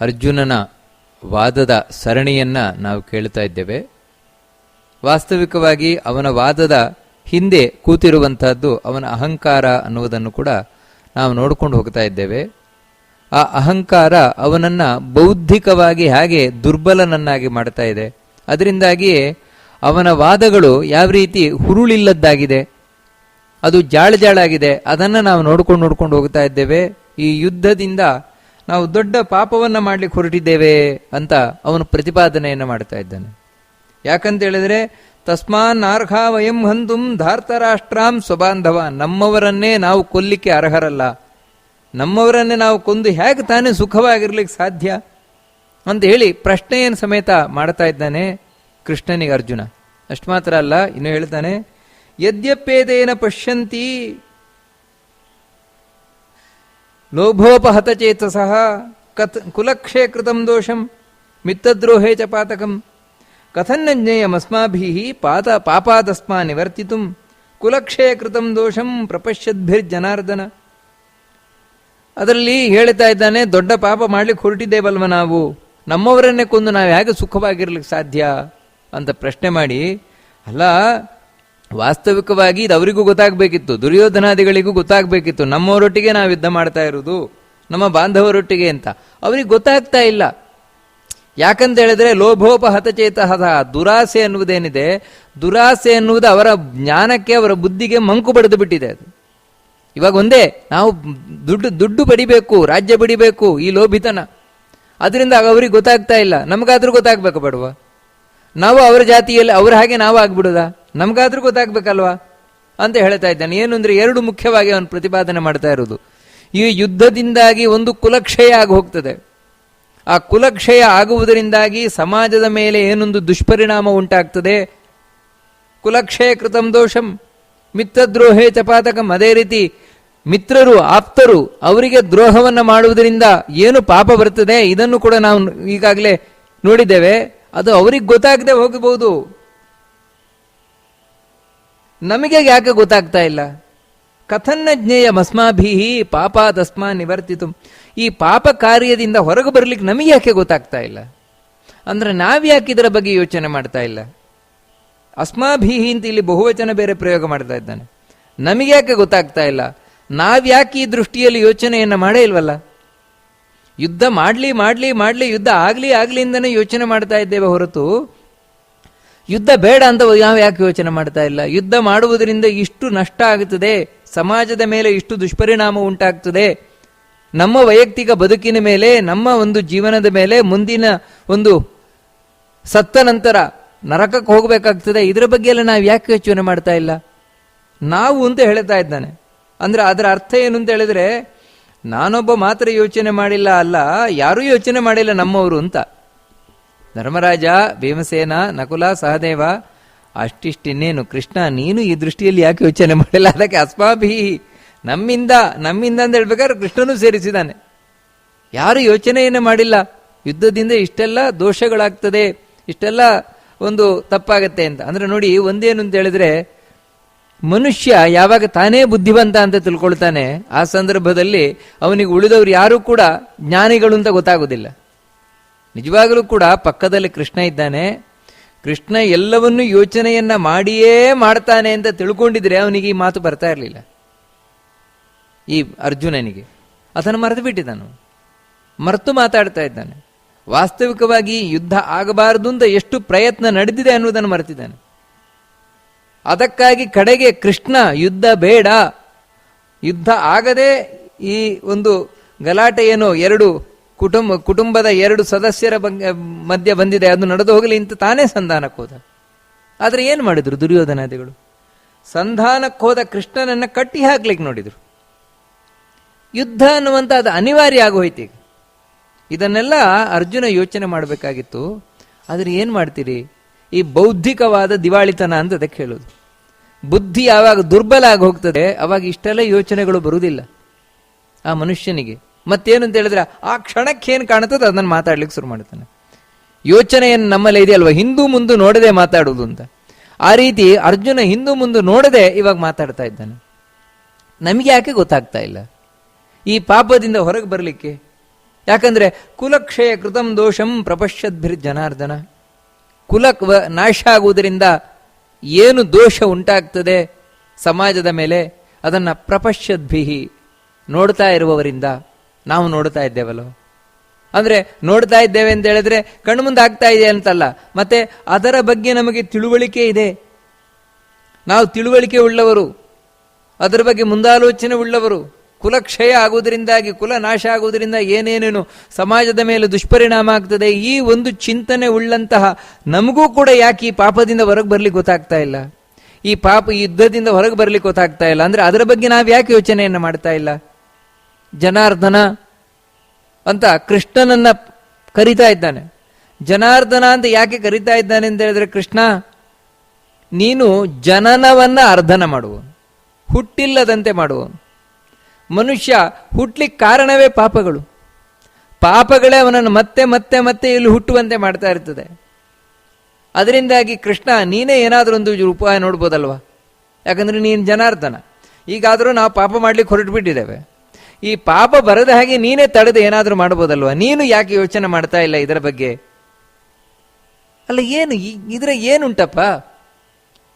ಅರ್ಜುನನ ವಾದದ ಸರಣಿಯನ್ನ ನಾವು ಕೇಳ್ತಾ ಇದ್ದೇವೆ. ವಾಸ್ತವಿಕವಾಗಿ ಅವನ ವಾದದ ಹಿಂದೆ ಕೂತಿರುವಂತಹದ್ದು ಅವನ ಅಹಂಕಾರ ಅನ್ನುವುದನ್ನು ಕೂಡ ನಾವು ನೋಡಿಕೊಂಡು ಹೋಗ್ತಾ ಇದ್ದೇವೆ. ಆ ಅಹಂಕಾರ ಅವನನ್ನ ಬೌದ್ಧಿಕವಾಗಿ ಹಾಗೆ ದುರ್ಬಲನನ್ನಾಗಿ ಮಾಡ್ತಾ ಇದೆ. ಅದರಿಂದಾಗಿಯೇ ಅವನ ವಾದಗಳು ಯಾವ ರೀತಿ ಹುರುಳಿಲ್ಲದ್ದಾಗಿದೆ, ಅದು ಜಾಳ ಜಾಳಾಗಿದೆ, ಅದನ್ನು ನಾವು ನೋಡ್ಕೊಂಡು ನೋಡ್ಕೊಂಡು ಹೋಗ್ತಾ ಇದ್ದೇವೆ. ಈ ಯುದ್ಧದಿಂದ ನಾವು ದೊಡ್ಡ ಪಾಪವನ್ನು ಮಾಡಲಿಕ್ಕೆ ಹೊರಟಿದ್ದೇವೆ ಅಂತ ಅವನು ಪ್ರತಿಪಾದನೆಯನ್ನು ಮಾಡ್ತಾ ಇದ್ದಾನೆ. ಯಾಕಂತ ಹೇಳಿದ್ರೆ, ತಸ್ಮಾನ್ ಅರ್ಹ ವಯಂ ಹಂತುಂ ಧಾರ್ತರಾಷ್ಟ್ರಾಂ ಸ್ವಬಾಂಧವ, ನಮ್ಮವರನ್ನೇ ನಾವು ಕೊಲ್ಲಿಕ್ಕೆ ಅರ್ಹರಲ್ಲ. ನಮ್ಮವರನ್ನೇ ನಾವು ಕೊಂದು ಹೇಗೆ ತಾನೇ ಸುಖವಾಗಿರ್ಲಿಕ್ಕೆ ಸಾಧ್ಯ? ಅಂತ ಹೇಳಿ ಪ್ರಶ್ನೆಯನ್ನು ಸಮೇತ ಮಾಡ್ತಾ ಇದ್ದಾನೆ ಕೃಷ್ಣನಿಗೆ ಅರ್ಜುನ. ಅಷ್ಟು ಮಾತ್ರ ಅಲ್ಲ, ಇನ್ನು ಹೇಳ್ತಾನೆ, ಯದ್ಯಪೇದೇನ ಪಶ್ಯಂತಿ ಲೋಭೋಪಹತ ಚೇತಸಃ ಕತ್ ಕುಲಕ್ಷೇ ಕೃತಂ ದೋಷಂ ಮಿತ್ತದ್ರೋಹೇ ಚ ಪಾತಕಂ. ಕಥನ್ನ ಜ್ಞೇಯಮಸ್ಮಾಭಿ ಪಾತ ಪಾಪಾದಸ್ಮಾ ನಿವರ್ತಿತು ಕುಲಕ್ಷಯ ಕೃತಂ ದೋಷಂ ಪ್ರಪಶ್ಯದ್ಭಿರ್ಜನಾರ್ದನ. ಅದರಲ್ಲಿ ಹೇಳ್ತಾ ಇದ್ದಾನೆ, ದೊಡ್ಡ ಪಾಪ ಮಾಡ್ಲಿಕ್ಕೆ ಹೊರಟಿದ್ದೇವಲ್ವ ನಾವು? ನಮ್ಮವರನ್ನೇ ಕೊಂದು ನಾವು ಹೇಗೆ ಸುಖವಾಗಿರ್ಲಿಕ್ಕೆ ಸಾಧ್ಯ? ಅಂತ ಪ್ರಶ್ನೆ ಮಾಡಿ, ಅಲ್ಲ ವಾಸ್ತವಿಕವಾಗಿ ಇದು ಅವರಿಗೂ ಗೊತ್ತಾಗಬೇಕಿತ್ತು, ದುರ್ಯೋಧನಾದಿಗಳಿಗೂ ಗೊತ್ತಾಗಬೇಕಿತ್ತು. ನಮ್ಮವರೊಟ್ಟಿಗೆ ನಾವು ಯುದ್ಧ ಮಾಡ್ತಾ ಇರೋದು ನಮ್ಮ ಬಾಂಧವರೊಟ್ಟಿಗೆ ಅಂತ. ಅವ್ರಿಗೆ ಗೊತ್ತಾಗ್ತಾ ಇಲ್ಲ. ಯಾಕಂತ ಹೇಳಿದ್ರೆ ಲೋಭೋಪಹತಚೇತ ದುರಾಸೆ ಅನ್ನುವುದೇನಿದೆ, ದುರಾಸೆ ಅನ್ನುವುದು ಅವರ ಜ್ಞಾನಕ್ಕೆ, ಅವರ ಬುದ್ಧಿಗೆ ಮಂಕು ಬಡಿದು ಬಿಟ್ಟಿದೆ ಅದು. ಇವಾಗ ಒಂದೇ, ನಾವು ದುಡ್ಡು ದುಡ್ಡು ಬಡಿಬೇಕು, ರಾಜ್ಯ ಬಡಿಬೇಕು, ಈ ಲೋಭಿತನ. ಅದರಿಂದ ಅವ್ರಿಗೆ ಗೊತ್ತಾಗ್ತಾ ಇಲ್ಲ. ನಮಗಾದ್ರೂ ಗೊತ್ತಾಗ್ಬೇಕು ಬಡವ ನಾವು ಅವರ ಜಾತಿಯಲ್ಲಿ ಅವ್ರ ಹಾಗೆ ನಾವು ಆಗ್ಬಿಡುದ? ನಮಗಾದ್ರೂ ಗೊತ್ತಾಗ್ಬೇಕಲ್ವಾ? ಅಂತ ಹೇಳ್ತಾ ಇದ್ದಾನೆ. ಏನು ಅಂದ್ರೆ ಎರಡು ಮುಖ್ಯವಾಗಿ ಅವನು ಪ್ರತಿಪಾದನೆ ಮಾಡ್ತಾ ಇರೋದು. ಈ ಯುದ್ಧದಿಂದಾಗಿ ಒಂದು ಕುಲಕ್ಷಯ ಆಗಿ ಹೋಗ್ತದೆ. ಆ ಕುಲಕ್ಷಯ ಆಗುವುದರಿಂದಾಗಿ ಸಮಾಜದ ಮೇಲೆ ಏನೊಂದು ದುಷ್ಪರಿಣಾಮ ಉಂಟಾಗ್ತದೆ. ಕುಲಕ್ಷಯ ಕೃತಂ ದೋಷಂ, ಮಿತ್ರದ್ರೋಹೇ ಚಪಾತಕಂ ಅದೇ ರೀತಿ ಮಿತ್ರರು, ಆಪ್ತರು ಅವರಿಗೆ ದ್ರೋಹವನ್ನು ಮಾಡುವುದರಿಂದ ಏನು ಪಾಪ ಬರ್ತದೆ? ಇದನ್ನು ಕೂಡ ನಾವು ಈಗಾಗಲೇ ನೋಡಿದ್ದೇವೆ. ಅದು ಅವ್ರಿಗೆ ಗೊತ್ತಾಗದೆ ಹೋಗಬಹುದು. ನಮಗೆ ಯಾಕೆ ಗೊತ್ತಾಗ್ತಾ ಇಲ್ಲ? ಕಥನ್ನ ಜ್ಞೇಯ ಪಾಪ ತಸ್ಮಾ ನಿವರ್ತಿತು. ಈ ಪಾಪ ಕಾರ್ಯದಿಂದ ಹೊರಗೆ ಬರ್ಲಿಕ್ಕೆ ನಮಗೆ ಯಾಕೆ ಗೊತ್ತಾಗ್ತಾ ಇಲ್ಲ? ಅಂದ್ರೆ ನಾವ್ಯಾಕೆ ಇದರ ಬಗ್ಗೆ ಯೋಚನೆ ಮಾಡ್ತಾ ಇಲ್ಲ? ಅಸ್ಮಾಭೀಹಿ ಅಂತ ಇಲ್ಲಿ ಬಹುವಚನ ಬೇರೆ ಪ್ರಯೋಗ ಮಾಡ್ತಾ ಇದ್ದಾನೆ. ನಮಗೆ ಯಾಕೆ ಗೊತ್ತಾಗ್ತಾ ಇಲ್ಲ? ನಾವ್ಯಾಕೆ ಈ ದೃಷ್ಟಿಯಲ್ಲಿ ಯೋಚನೆಯನ್ನು ಮಾಡೇ ಇಲ್ವಲ್ಲ? ಯುದ್ಧ ಮಾಡಲಿ ಮಾಡಲಿ ಮಾಡಲಿ, ಯುದ್ಧ ಆಗಲಿ ಆಗಲಿ ಇಂದನೇ ಯೋಚನೆ ಮಾಡ್ತಾ ಇದ್ದೇವೆ ಹೊರತು ಯುದ್ಧ ಬೇಡ ಅಂತ ನಾವು ಯಾಕೆ ಯೋಚನೆ ಮಾಡ್ತಾ ಇಲ್ಲ? ಯುದ್ಧ ಮಾಡುವುದರಿಂದ ಇಷ್ಟು ನಷ್ಟ ಆಗುತ್ತದೆ ಸಮಾಜದ ಮೇಲೆ ಇಷ್ಟು ದುಷ್ಪರಿಣಾಮ ಉಂಟಾಗ್ತದೆ, ನಮ್ಮ ವೈಯಕ್ತಿಕ ಬದುಕಿನ ಮೇಲೆ, ನಮ್ಮ ಒಂದು ಜೀವನದ ಮೇಲೆ ಮುಂದಿನ ಒಂದು ಸತ್ತ ನಂತರ ನರಕಕ್ಕೆ ಹೋಗಬೇಕಾಗ್ತದೆ, ಇದರ ಬಗ್ಗೆ ಎಲ್ಲ ನಾವು ಯಾಕೆ ಯೋಚನೆ ಮಾಡ್ತಾ ಇಲ್ಲ? ನಾವು ಅಂತ ಹೇಳ್ತಾ ಇದ್ದಾನೆ. ಅಂದ್ರೆ ಅದರ ಅರ್ಥ ಏನು ಅಂತ ಹೇಳಿದ್ರೆ ನಾನೊಬ್ಬ ಮಾತ್ರ ಯೋಚನೆ ಮಾಡಿಲ್ಲ ಅಲ್ಲ, ಯಾರೂ ಯೋಚನೆ ಮಾಡಿಲ್ಲ ನಮ್ಮವರು ಅಂತ. ಧರ್ಮರಾಜ, ಭೀಮಸೇನ, ನಕುಲ, ಸಹದೇವ, ಅಷ್ಟಿಷ್ಟಿನ್ನೇನು ಕೃಷ್ಣ, ನೀನು ಈ ದೃಷ್ಟಿಯಲ್ಲಿ ಯಾಕೆ ಯೋಚನೆ ಮಾಡಿಲ್ಲ? ಅದಕ್ಕೆ ಅಸ್ಮಾಭಿ, ನಮ್ಮಿಂದ ನಮ್ಮಿಂದ ಅಂತ ಹೇಳ್ಬೇಕಾದ್ರೆ ಕೃಷ್ಣನು ಸೇರಿಸಿದ್ದಾನೆ. ಯಾರು ಯೋಚನೆಯನ್ನೇ ಮಾಡಿಲ್ಲ? ಯುದ್ಧದಿಂದ ಇಷ್ಟೆಲ್ಲ ದೋಷಗಳಾಗ್ತದೆ, ಇಷ್ಟೆಲ್ಲ ಒಂದು ತಪ್ಪಾಗತ್ತೆ ಅಂತ. ಅಂದ್ರೆ ನೋಡಿ, ಒಂದೇನು ಅಂತ ಹೇಳಿದ್ರೆ ಮನುಷ್ಯ ಯಾವಾಗ ತಾನೇ ಬುದ್ಧಿವಂತ ಅಂತ ತಿಳ್ಕೊಳ್ತಾನೆ, ಆ ಸಂದರ್ಭದಲ್ಲಿ ಅವನಿಗೆ ಉಳಿದವರು ಯಾರು ಕೂಡ ಜ್ಞಾನಿಗಳು ಅಂತ ಗೊತ್ತಾಗೋದಿಲ್ಲ. ನಿಜವಾಗಲೂ ಕೂಡ ಪಕ್ಕದಲ್ಲಿ ಕೃಷ್ಣ ಇದ್ದಾನೆ. ಕೃಷ್ಣ ಎಲ್ಲವನ್ನೂ ಯೋಚನೆಯನ್ನ ಮಾಡಿಯೇ ಮಾಡ್ತಾನೆ ಅಂತ ತಿಳ್ಕೊಂಡಿದ್ರೆ ಅವನಿಗೆ ಈ ಮಾತು ಬರ್ತಾ ಇರಲಿಲ್ಲ. ಈ ಅರ್ಜುನನಿಗೆ. ಅದನ್ನು ಮರೆತು ಬಿಟ್ಟಿದ್ದಾನು ಮರೆತು ಮಾತಾಡ್ತಾ ಇದ್ದಾನೆ. ವಾಸ್ತವಿಕವಾಗಿ ಯುದ್ಧ ಆಗಬಾರದು ಅಂತ ಎಷ್ಟು ಪ್ರಯತ್ನ ನಡೆದಿದೆ ಅನ್ನೋದನ್ನು ಮರೆತಿದ್ದಾನೆ. ಅದಕ್ಕಾಗಿ ಕಡೆಗೆ ಕೃಷ್ಣ, ಯುದ್ಧ ಬೇಡ. ಯುದ್ಧ ಆಗದೆ ಈ ಒಂದು ಗಲಾಟೆ ಏನೋ ಎರಡು ಕುಟುಂಬ, ಕುಟುಂಬದ ಎರಡು ಸದಸ್ಯರ ಬಗ್ಗೆ ಮಧ್ಯೆ ಬಂದಿದೆ, ಅದು ನಡೆದು ಹೋಗಲಿ ಅಂತ ತಾನೇ ಸಂಧಾನಕ್ಕೆ ಹೋದ. ಆದರೆ ಏನು ಮಾಡಿದ್ರು ದುರ್ಯೋಧನಾದಿಗಳು? ಸಂಧಾನಕ್ಕೆ ಹೋದ ಕೃಷ್ಣನನ್ನ ಕಟ್ಟಿ ಹಾಕ್ಲಿಕ್ಕೆ ನೋಡಿದ್ರು. ಯುದ್ಧ ಅನ್ನುವಂಥ ಅದು ಅನಿವಾರ್ಯ ಆಗೋಯ್ತು ಇದನ್ನೆಲ್ಲ ಅರ್ಜುನ ಯೋಚನೆ ಮಾಡಬೇಕಾಗಿತ್ತು. ಆದರೆ ಏನು ಮಾಡ್ತೀರಿ? ಈ ಬೌದ್ಧಿಕವಾದ ದಿವಾಳಿತನ ಅಂತ ಅದಕ್ಕೆ ಹೇಳೋದು. ಬುದ್ಧಿ ಯಾವಾಗ ದುರ್ಬಲ ಆಗಿ ಹೋಗ್ತದೆ, ಅವಾಗ ಇಷ್ಟೆಲ್ಲ ಯೋಚನೆಗಳು ಬರುವುದಿಲ್ಲ ಆ ಮನುಷ್ಯನಿಗೆ. ಮತ್ತೇನು ಅಂತ ಹೇಳಿದ್ರೆ, ಆ ಕ್ಷಣಕ್ಕೆ ಏನು ಕಾಣುತ್ತದೆ ಅದನ್ನು ಮಾತಾಡ್ಲಿಕ್ಕೆ ಶುರು ಮಾಡ್ತಾನೆ ಯೋಚನೆಯನ್ನು ನಮ್ಮಲ್ಲಿ ಇದೆಯಲ್ವ? ಹಿಂದೂ ಮುಂದೆ ನೋಡದೆ ಮಾತಾಡುವುದು ಅಂತ. ಆ ರೀತಿ ಅರ್ಜುನ ಹಿಂದೂ ಮುಂದೆ ನೋಡದೆ ಇವಾಗ ಮಾತಾಡ್ತಾ ಇದ್ದಾನೆ. ನಮಗೆ ಯಾಕೆ ಗೊತ್ತಾಗ್ತಾ ಇಲ್ಲ? ಈ ಪಾಪದಿಂದ ಹೊರಗೆ ಬರಲಿಕ್ಕೆ? ಯಾಕಂದ್ರೆ, ಕುಲಕ್ಷಯ ಕೃತಂ ದೋಷಂ ಪ್ರಪಶ್ಯದ್ಭಿರ್ ಜನಾರ್ದನ ಕುಲ ನಾಶ ಆಗುವುದರಿಂದ ಏನು ದೋಷ ಉಂಟಾಗ್ತದೆ ಸಮಾಜದ ಮೇಲೆ ಅದನ್ನು ಪ್ರಪಶ್ಯದ್ಭಿಹಿ ನೋಡ್ತಾ ಇರುವವರಿಂದ ನಾವು ನೋಡ್ತಾ ಇದ್ದೇವಲ್ಲೋ? ಅಂದರೆ ನೋಡ್ತಾ ಇದ್ದೇವೆ ಅಂತ ಹೇಳಿದ್ರೆ ಕಣ್ಣು ಮುಂದೆ ಆಗ್ತಾ ಇದೆ ಅಂತಲ್ಲ, ಮತ್ತೆ ಅದರ ಬಗ್ಗೆ ನಮಗೆ ತಿಳುವಳಿಕೆ ಇದೆ. ನಾವು ತಿಳುವಳಿಕೆ ಉಳ್ಳವರು, ಅದರ ಬಗ್ಗೆ ಮುಂದಾಲೋಚನೆ ಉಳ್ಳವರು ಕುಲಕ್ಷಯ ಆಗುವುದರಿಂದಾಗಿ ಕುಲ ನಾಶ ಆಗುವುದರಿಂದ ಏನೇನೇನು ಸಮಾಜದ ಮೇಲೆ ದುಷ್ಪರಿಣಾಮ ಆಗ್ತದೆ, ಈ ಒಂದು ಚಿಂತನೆ ಉಳ್ಳಂತಹ ನಮಗೂ ಕೂಡ ಯಾಕೆ ಈ ಪಾಪದಿಂದ ಹೊರಗೆ ಬರ್ಲಿಕ್ಕೆ ಗೊತ್ತಾಗ್ತಾ ಇಲ್ಲ? ಈ ಪಾಪ ಯುದ್ಧದಿಂದ ಹೊರಗೆ ಬರ್ಲಿಕ್ಕೆ ಗೊತ್ತಾಗ್ತಾ ಇಲ್ಲ. ಅಂದರೆ ಅದರ ಬಗ್ಗೆ ನಾವು ಯಾಕೆ ಯೋಚನೆಯನ್ನು ಮಾಡ್ತಾ ಇಲ್ಲ? ಜನಾರ್ದನ ಅಂತ ಕೃಷ್ಣನನ್ನ ಕರಿತಾ ಇದ್ದಾನೆ. ಜನಾರ್ದನ ಅಂತ ಯಾಕೆ ಕರಿತಾ ಇದ್ದಾನೆ ಅಂತ ಹೇಳಿದ್ರೆ, ಕೃಷ್ಣ, ನೀನು ಜನನವನ್ನ ಅರ್ಧನ ಮಾಡುವ, ಹುಟ್ಟಿಲ್ಲದಂತೆ ಮಾಡುವನು ಮನುಷ್ಯ ಹುಟ್ಲಿಕ್ಕೆ ಕಾರಣವೇ ಪಾಪಗಳು. ಪಾಪಗಳೇ ಅವನನ್ನು ಮತ್ತೆ ಮತ್ತೆ ಮತ್ತೆ ಇಲ್ಲಿ ಹುಟ್ಟುವಂತೆ ಮಾಡ್ತಾ ಇರ್ತದೆ. ಅದರಿಂದಾಗಿ ಕೃಷ್ಣ, ನೀನೇ ಏನಾದರೂ ಒಂದು ಉಪಾಯ ನೋಡ್ಬೋದಲ್ವಾ? ಯಾಕಂದ್ರೆ ನೀನು ಜನಾರ್ದನ. ಈಗಾದರೂ ನಾವು ಪಾಪ ಮಾಡ್ಲಿಕ್ಕೆ ಹೊರಟು ಬಿಟ್ಟಿದ್ದೇವೆ ಈ ಪಾಪ ಬರದ ಹಾಗೆ ನೀನೇ ತಡೆದು ಏನಾದರೂ ಮಾಡ್ಬೋದಲ್ವಾ? ನೀನು ಯಾಕೆ ಯೋಚನೆ ಮಾಡ್ತಾ ಇಲ್ಲ ಇದರ ಬಗ್ಗೆ? ಅಲ್ಲ, ಏನು ಇದರ ಏನುಂಟಪ್ಪ?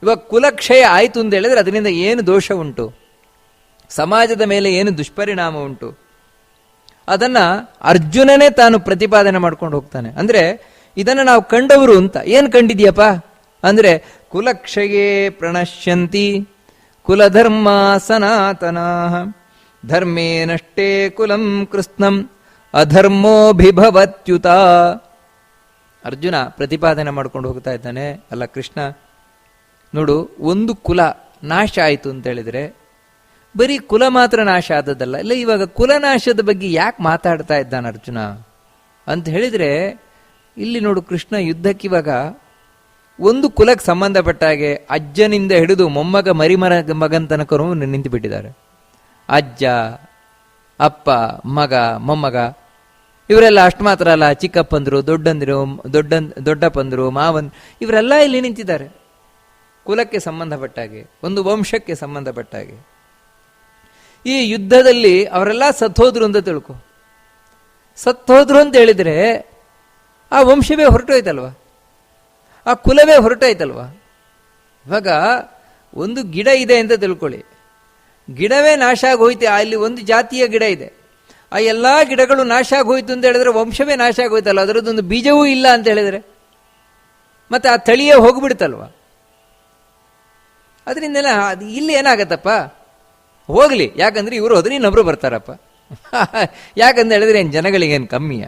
ಇವಾಗ ಕುಲಕ್ಷಯ ಆಯಿತು ಅಂತ ಹೇಳಿದ್ರೆ ಅದರಿಂದ ಏನು ದೋಷ ಉಂಟು? ಸಮಾಜದ ಮೇಲೆ ಏನು ದುಷ್ಪರಿಣಾಮ ಉಂಟು? ಅದನ್ನ ಅರ್ಜುನನೇ ತಾನು ಪ್ರತಿಪಾದನೆ ಮಾಡ್ಕೊಂಡು ಹೋಗ್ತಾನೆ. ಅಂದ್ರೆ, ಇದನ್ನ ನಾವು ಕಂಡವರು ಅಂತ. ಏನ್ ಕಂಡಿದ್ಯಪ್ಪ? ಅಂದ್ರೆ, ಕುಲಕ್ಷಯೇ ಪ್ರಣಶ್ಯಂತಿ ಕುಲಧರ್ಮ ಸನಾತನಾ ಧರ್ಮೇ ನಷ್ಟೇ ಕುಲಂ ಕೃಷ್ಣಂ, ಅಧರ್ಮೋಭಿಭವತ್ಯುತ. ಅರ್ಜುನ ಪ್ರತಿಪಾದನೆ ಮಾಡ್ಕೊಂಡು ಹೋಗ್ತಾ ಇದ್ದಾನೆ. ಅಲ್ಲ ಕೃಷ್ಣ, ನೋಡು, ಒಂದು ಕುಲ ನಾಶ ಆಯಿತು ಅಂತ ಹೇಳಿದ್ರೆ ಬರೀ ಕುಲ ಮಾತ್ರ ನಾಶ ಆದದ್ದಲ್ಲ. ಇಲ್ಲ, ಇವಾಗ ಕುಲನಾಶದ ಬಗ್ಗೆ ಯಾಕೆ ಮಾತಾಡ್ತಾ ಇದ್ದಾನೆ ಅರ್ಜುನ? ಅಂತ ಹೇಳಿದ್ರೆ, ಇಲ್ಲಿ ನೋಡು ಕೃಷ್ಣ ಯುದ್ಧಕ್ಕಿವಾಗ ಒಂದು ಕುಲಕ್ಕೆ ಸಂಬಂಧಪಟ್ಟ ಹಾಗೆ ಅಜ್ಜನಿಂದ ಹಿಡಿದು ಮೊಮ್ಮಗ ಮರಿಮರ ಮಗನ ತನಕರು ನಿಂತು ಬಿಟ್ಟಿದ್ದಾರೆ ಅಜ್ಜ, ಅಪ್ಪ, ಮಗ, ಮೊಮ್ಮಗ, ಇವರೆಲ್ಲ ಅಷ್ಟು ಮಾತ್ರ ಅಲ್ಲ, ಚಿಕ್ಕಪ್ಪಂದ್ರು, ದೊಡ್ಡಂದಿರು ದೊಡ್ಡ ದೊಡ್ಡಪ್ಪಂದ್ರು, ಮಾವನ್, ಇವರೆಲ್ಲ ಇಲ್ಲಿ ನಿಂತಿದ್ದಾರೆ. ಕುಲಕ್ಕೆ ಸಂಬಂಧಪಟ್ಟ ಹಾಗೆ, ಒಂದು ವಂಶಕ್ಕೆ ಸಂಬಂಧಪಟ್ಟ ಹಾಗೆ. ಈ ಯುದ್ಧದಲ್ಲಿ ಅವರೆಲ್ಲ ಸತ್ತೋದ್ರು ಅಂತ ತಿಳ್ಕೊ. ಸತ್ತೋದ್ರು ಅಂತ ಹೇಳಿದರೆ ಆ ವಂಶವೇ ಹೊರಟೋಯ್ತಲ್ವ? ಆ ಕುಲವೇ ಹೊರಟೋಯ್ತಲ್ವ? ಇವಾಗ ಒಂದು ಗಿಡ ಇದೆ ಅಂತ ತಿಳ್ಕೊಳ್ಳಿ. ಗಿಡವೇ ನಾಶ ಆಗೋಯ್ತು ಅಲ್ಲಿ ಒಂದು ಜಾತಿಯ ಗಿಡ ಇದೆ. ಆ ಎಲ್ಲ ಗಿಡಗಳು ನಾಶ ಆಗೋಯ್ತು ಅಂತ ಹೇಳಿದ್ರೆ ವಂಶವೇ ನಾಶ ಆಗೋಯ್ತಲ್ಲ ಅದರದ್ದೊಂದು ಬೀಜವೂ ಇಲ್ಲ ಅಂತ ಹೇಳಿದರೆ? ಮತ್ತೆ ಆ ತಳಿಯೇ ಹೋಗ್ಬಿಡ್ತಲ್ವ? ಅದರಿಂದೆಲ್ಲ ಅದು ಇಲ್ಲಿ ಏನಾಗತ್ತಪ್ಪ? ಹೋಗ್ಲಿ. ಯಾಕಂದ್ರೆ ಇವರು ಹೋದ್ರೆ ನಬ್ರು ಬರ್ತಾರಪ್ಪ. ಯಾಕಂತ ಹೇಳಿದ್ರೆ ಏನು ಜನಗಳಿಗೇನು ಕಮ್ಮಿಯ?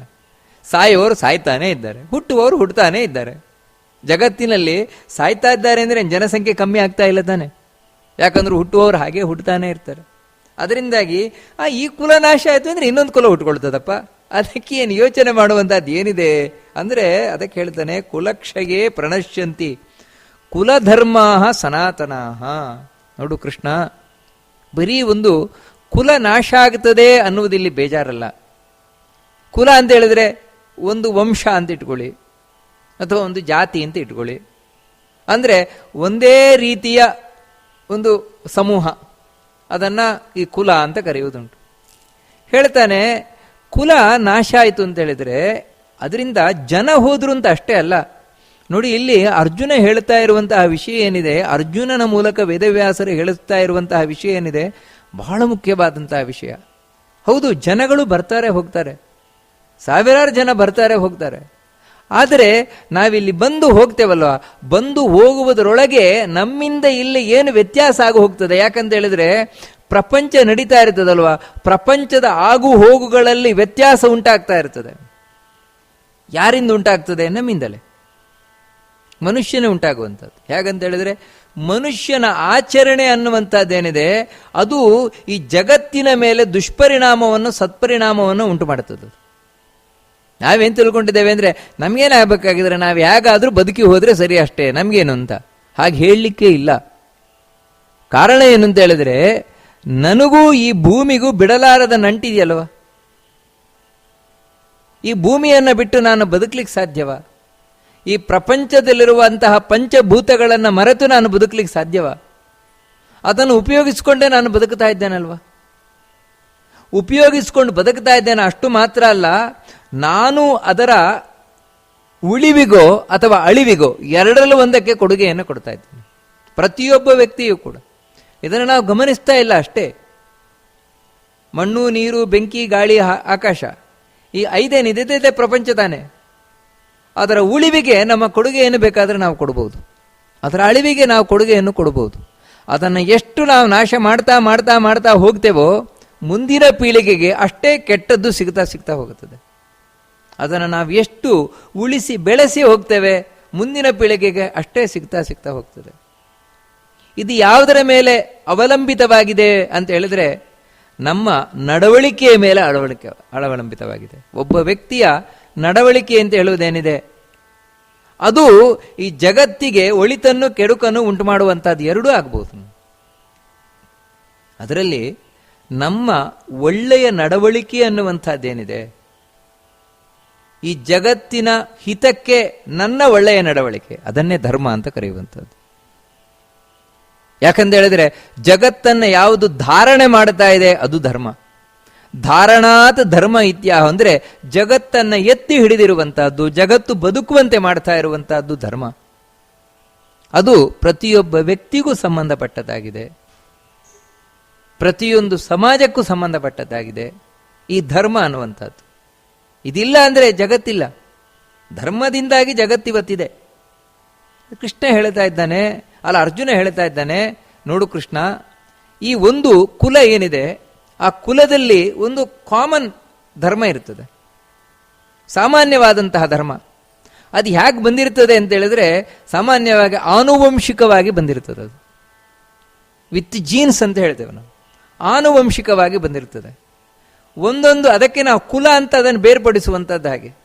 ಸಾಯೋರು ಸಾಯ್ತಾನೇ ಇದ್ದಾರೆ. ಹುಟ್ಟುವವರು ಹುಟ್ಟುತ್ತಾನೇ ಇದ್ದಾರೆ. ಜಗತ್ತಿನಲ್ಲಿ ಸಾಯ್ತಾ ಇದ್ದಾರೆ ಅಂದರೆ ಜನಸಂಖ್ಯೆ ಕಮ್ಮಿ ಆಗ್ತಾ ಇಲ್ಲ ತಾನೆ? ಯಾಕಂದ್ರೆ ಹುಟ್ಟುವವರು ಹಾಗೆ ಹುಟ್ಟುತ್ತಾನೆ ಇರ್ತಾರೆ. ಅದರಿಂದಾಗಿ ಆ ಈ ಕುಲ ನಾಶ ಆಯಿತು ಅಂದರೆ ಇನ್ನೊಂದು ಕುಲ ಹುಟ್ಕೊಳ್ತದಪ್ಪ ಅದಕ್ಕೆ ಏನು ಯೋಚನೆ ಮಾಡುವಂಥದ್ದು ಏನಿದೆ ಅಂದರೆ ಅದಕ್ಕೆ ಹೇಳ್ತಾನೆ, ಕುಲಕ್ಷಯೇ ಪ್ರಣಶ್ಯಂತಿ. ಕುಲಧರ್ಮಾ ಸನಾತನಾ ನೋಡು ಕೃಷ್ಣ. ಬರೀ ಒಂದು ಕುಲ ನಾಶ ಆಗ್ತದೆ ಅನ್ನುವುದಿಲ್ಲಿ ಬೇಜಾರಲ್ಲ. ಕುಲ ಅಂತ ಹೇಳಿದ್ರೆ ಒಂದು ವಂಶ ಅಂತ ಇಟ್ಕೊಳ್ಳಿ, ಅಥವಾ ಒಂದು ಜಾತಿ ಅಂತ ಇಟ್ಕೊಳ್ಳಿ. ಅಂದರೆ ಒಂದೇ ರೀತಿಯ ಒಂದು ಸಮೂಹ, ಅದನ್ನು ಈ ಕುಲ ಅಂತ ಕರೆಯುವುದುಂಟು. ಹೇಳ್ತಾನೆ, ಕುಲ ನಾಶ ಆಯಿತು ಅಂತ ಹೇಳಿದರೆ, ಅದರಿಂದ ಜನ ಹೋದ್ರು ಅಂತ ಅಷ್ಟೇ ಅಲ್ಲ ನೋಡಿ, ಇಲ್ಲಿ ಅರ್ಜುನ ಹೇಳ್ತಾ ಇರುವಂತಹ ವಿಷಯ ಏನಿದೆ? ಅರ್ಜುನನ ಮೂಲಕ ವೇದವ್ಯಾಸರು ಹೇಳುತ್ತಾ ಇರುವಂತಹ ವಿಷಯ ಏನಿದೆ? ಬಹಳ ಮುಖ್ಯವಾದಂತಹ ವಿಷಯ. ಹೌದು, ಜನಗಳು ಬರ್ತಾರೆ, ಹೋಗ್ತಾರೆ. ಸಾವಿರಾರು ಜನ ಬರ್ತಾರೆ, ಹೋಗ್ತಾರೆ. ಆದರೆ, ನಾವಿಲ್ಲಿ ಬಂದು ಹೋಗ್ತೇವಲ್ವಾ? ಬಂದು ಹೋಗುವುದರೊಳಗೆ ನಮ್ಮಿಂದ ಇಲ್ಲಿ ಏನು ವ್ಯತ್ಯಾಸ ಆಗಿ ಹೋಗ್ತದೆ? ಯಾಕಂತ ಹೇಳಿದ್ರೆ, ಪ್ರಪಂಚ ನಡೀತಾ ಇರ್ತದಲ್ವಾ? ಪ್ರಪಂಚದ ಆಗು ಹೋಗುಗಳಲ್ಲಿ ವ್ಯತ್ಯಾಸ ಉಂಟಾಗ್ತಾ ಇರ್ತದೆ. ಯಾರಿಂದ ಉಂಟಾಗ್ತದೆ? ನಮ್ಮಿಂದಲೇ. ಮನುಷ್ಯನೇ ಉಂಟಾಗುವಂಥದ್ದು. ಹೇಗಂತ ಹೇಳಿದ್ರೆ, ಮನುಷ್ಯನ ಆಚರಣೆ ಅನ್ನುವಂಥದ್ದೇನಿದೆ, ಅದು ಈ ಜಗತ್ತಿನ ಮೇಲೆ ದುಷ್ಪರಿಣಾಮವನ್ನು, ಸತ್ಪರಿಣಾಮವನ್ನು ಉಂಟು ಮಾಡುತ್ತದೆ ನಾವೇನು ತಿಳ್ಕೊಂಡಿದ್ದೇವೆ ಅಂದ್ರೆ ನಮಗೇನಾಗಬೇಕಾಗಿದ್ರೆ ನಾವು ಹೇಗಾದರೂ ಬದುಕಿ ಹೋದರೆ ಸರಿ ಅಷ್ಟೇ, ನಮಗೇನು ಅಂತ. ಹಾಗೆ ಹೇಳಲಿಕ್ಕೆ ಇಲ್ಲ. ಕಾರಣ ಏನು ಅಂತ ಹೇಳಿದ್ರೆ, ನನಗೂ ಈ ಭೂಮಿಗೂ ಬಿಡಲಾರದ ನಂಟಿದೆಯಲ್ವ? ಈ ಭೂಮಿಯನ್ನು ಬಿಟ್ಟು ನಾನು ಬದುಕಲಿಕ್ಕೆ ಸಾಧ್ಯವಾ? ಈ ಪ್ರಪಂಚದಲ್ಲಿರುವಂತಹ ಪಂಚಭೂತಗಳನ್ನು ಮರೆತು ನಾನು ಬದುಕಲಿಕ್ಕೆ ಸಾಧ್ಯವ? ಅದನ್ನು ಉಪಯೋಗಿಸಿಕೊಂಡೇ ನಾನು ಬದುಕ್ತಾ ಇದ್ದೇನಲ್ವ? ಉಪಯೋಗಿಸ್ಕೊಂಡು ಬದುಕ್ತಾ ಇದ್ದೇನೆ ಅಷ್ಟು ಮಾತ್ರ ಅಲ್ಲ, ನಾನು ಅದರ ಉಳಿವಿಗೋ ಅಥವಾ ಅಳಿವಿಗೋ ಎರಡರಲ್ಲೂ ಒಂದಕ್ಕೆ ಕೊಡುಗೆಯನ್ನು ಕೊಡ್ತಾ ಇದ್ದೇನೆ. ಪ್ರತಿಯೊಬ್ಬ ವ್ಯಕ್ತಿಯೂ ಕೂಡ. ಇದನ್ನು ನಾವು ಗಮನಿಸ್ತಾ ಇಲ್ಲ ಅಷ್ಟೇ. ಮಣ್ಣು, ನೀರು, ಬೆಂಕಿ, ಗಾಳಿ ಆಕಾಶ. ಈ ಐದೇನಿದೆ ಪ್ರಪಂಚ ತಾನೆ. ಅದರ ಉಳಿವಿಗೆ ನಮ್ಮ ಕೊಡುಗೆಯನ್ನು ಬೇಕಾದರೆ ನಾವು ಕೊಡಬಹುದು ಅದರ ಅಳಿವಿಗೆ ನಾವು ಕೊಡುಗೆಯನ್ನು ಕೊಡಬಹುದು ಅದನ್ನು ಎಷ್ಟು ನಾವು ನಾಶ ಮಾಡ್ತಾ ಮಾಡ್ತಾ ಮಾಡ್ತಾ ಹೋಗ್ತೇವೋ, ಮುಂದಿನ ಪೀಳಿಗೆಗೆ ಅಷ್ಟೇ ಕೆಟ್ಟದ್ದು ಸಿಗ್ತಾ ಸಿಗ್ತಾ ಹೋಗುತ್ತದೆ. ಅದನ್ನು ನಾವು ಎಷ್ಟು ಉಳಿಸಿ ಬೆಳೆಸಿ ಹೋಗ್ತೇವೆ, ಮುಂದಿನ ಪೀಳಿಗೆಗೆ ಅಷ್ಟೇ ಸಿಗ್ತಾ ಸಿಗ್ತಾ ಹೋಗ್ತದೆ. ಇದು ಯಾವುದರ ಮೇಲೆ ಅವಲಂಬಿತವಾಗಿದೆ ಅಂತ ಹೇಳಿದ್ರೆ, ನಮ್ಮ ನಡವಳಿಕೆಯ ಮೇಲೆ ಅಳವಳಿಕೆ ಅಳವಲಂಬಿತವಾಗಿದೆ ಒಬ್ಬ ವ್ಯಕ್ತಿಯ ನಡವಳಿಕೆ ಅಂತ ಹೇಳುವುದೇನಿದೆ? ಅದು ಈ ಜಗತ್ತಿಗೆ ಒಳಿತನ್ನು ಕೆಡುಕನ್ನು ಉಂಟು ಮಾಡುವಂತಹದ್ದು ಎರಡೂ ಆಗ್ಬೋದು. ಅದರಲ್ಲಿ ನಮ್ಮ ಒಳ್ಳೆಯ ನಡವಳಿಕೆ ಅನ್ನುವಂಥದ್ದೇನಿದೆ? ಈ ಜಗತ್ತಿನ ಹಿತಕ್ಕೆ ನನ್ನ ಒಳ್ಳೆಯ ನಡವಳಿಕೆ. ಅದನ್ನೇ ಧರ್ಮ ಅಂತ ಕರೆಯುವಂಥದ್ದು. ಯಾಕಂತ ಹೇಳಿದ್ರೆ ಜಗತ್ತನ್ನು ಯಾವುದು ಧಾರಣೆ ಮಾಡ್ತಾ ಇದೆ, ಅದು ಧರ್ಮ. ಧಾರಣಾತ್ ಧರ್ಮ ಇತ್ಯಾಹ ಅಂದ್ರೆ ಜಗತ್ತನ್ನ ಎತ್ತಿ ಹಿಡಿದಿರುವಂತಹದ್ದು, ಜಗತ್ತು ಬದುಕುವಂತೆ ಮಾಡ್ತಾ ಇರುವಂತಹದ್ದು ಧರ್ಮ. ಅದು ಪ್ರತಿಯೊಬ್ಬ ವ್ಯಕ್ತಿಗೂ ಸಂಬಂಧಪಟ್ಟದ್ದಾಗಿದೆ. ಪ್ರತಿಯೊಂದು ಸಮಾಜಕ್ಕೂ ಸಂಬಂಧಪಟ್ಟದ್ದಾಗಿದೆ. ಈ ಧರ್ಮ ಅನ್ನುವಂಥದ್ದು. ಇದಿಲ್ಲ ಅಂದ್ರೆ ಜಗತ್ತಿಲ್ಲ. ಧರ್ಮದಿಂದಾಗಿ ಜಗತ್ತಿವತ್ತಿದೆ. ಕೃಷ್ಣ ಹೇಳ್ತಾ ಇದ್ದಾನೆ, ಅಲ್ಲ ಅರ್ಜುನ ಹೇಳ್ತಾ ಇದ್ದಾನೆ, ನೋಡು ಕೃಷ್ಣ, ಈ ಒಂದು ಕುಲ ಏನಿದೆ ಆ ಕುಲದಲ್ಲಿ ಒಂದು ಕಾಮನ್ ಧರ್ಮ ಇರ್ತದೆ. ಸಾಮಾನ್ಯವಾದಂತಹ ಧರ್ಮ. ಅದು ಹೇಗೆ ಬಂದಿರ್ತದೆ ಅಂತ ಹೇಳಿದ್ರೆ ಸಾಮಾನ್ಯವಾಗಿ ಆನುವಂಶಿಕವಾಗಿ ಬಂದಿರ್ತದೆ ಅದು. ವಿತ್ ಜೀನ್ಸ್ ಅಂತ ಹೇಳ್ತೇವೆ ನಾವು. ಆನುವಂಶಿಕವಾಗಿ ಬಂದಿರ್ತದೆ. ಒಂದೊಂದು ಅದಕ್ಕೆ ನಾವು ಕುಲ ಅಂತ ಅದನ್ನು ಬೇರ್ಪಡಿಸುವಂಥದ್ದು ಹಾಗೆ.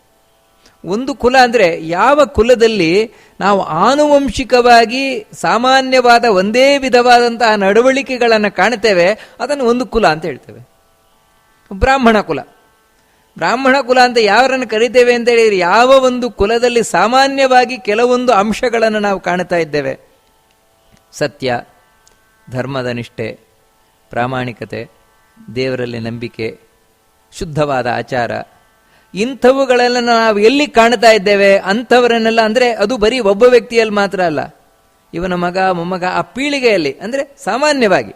ಒಂದು ಕುಲ ಅಂದರೆ ಯಾವ ಕುಲದಲ್ಲಿ ನಾವು ಆನುವಂಶಿಕವಾಗಿ ಸಾಮಾನ್ಯವಾದ ಒಂದೇ ವಿಧವಾದಂತಹ ನಡವಳಿಕೆಗಳನ್ನು ಕಾಣ್ತೇವೆ, ಅದನ್ನು ಒಂದು ಕುಲ ಅಂತ ಹೇಳ್ತೇವೆ. ಬ್ರಾಹ್ಮಣ ಕುಲ. ಬ್ರಾಹ್ಮಣ ಕುಲ ಅಂತ ಯಾರನ್ನು ಕರಿತೇವೆ ಅಂತ ಹೇಳಿದರೆ ಯಾವ ಒಂದು ಕುಲದಲ್ಲಿ ಸಾಮಾನ್ಯವಾಗಿ ಕೆಲವೊಂದು ಅಂಶಗಳನ್ನು ನಾವು ಕಾಣ್ತಾ ಇದ್ದೇವೆ. ಸತ್ಯ, ಧರ್ಮದ ನಿಷ್ಠೆ, ಪ್ರಾಮಾಣಿಕತೆ, ದೇವರಲ್ಲಿ ನಂಬಿಕೆ, ಶುದ್ಧವಾದ ಆಚಾರ ಇಂಥವುಗಳೆಲ್ಲ ನಾವು ಎಲ್ಲಿ ಕಾಣ್ತಾ ಇದ್ದೇವೆ ಅಂಥವರನ್ನೆಲ್ಲ ಅಂದರೆ ಅದು ಬರೀ ಒಬ್ಬ ವ್ಯಕ್ತಿಯಲ್ಲಿ ಮಾತ್ರ ಅಲ್ಲ. ಇವನ ಮಗ, ಮೊಮ್ಮಗ ಆ ಪೀಳಿಗೆಯಲ್ಲಿ, ಅಂದರೆ ಸಾಮಾನ್ಯವಾಗಿ.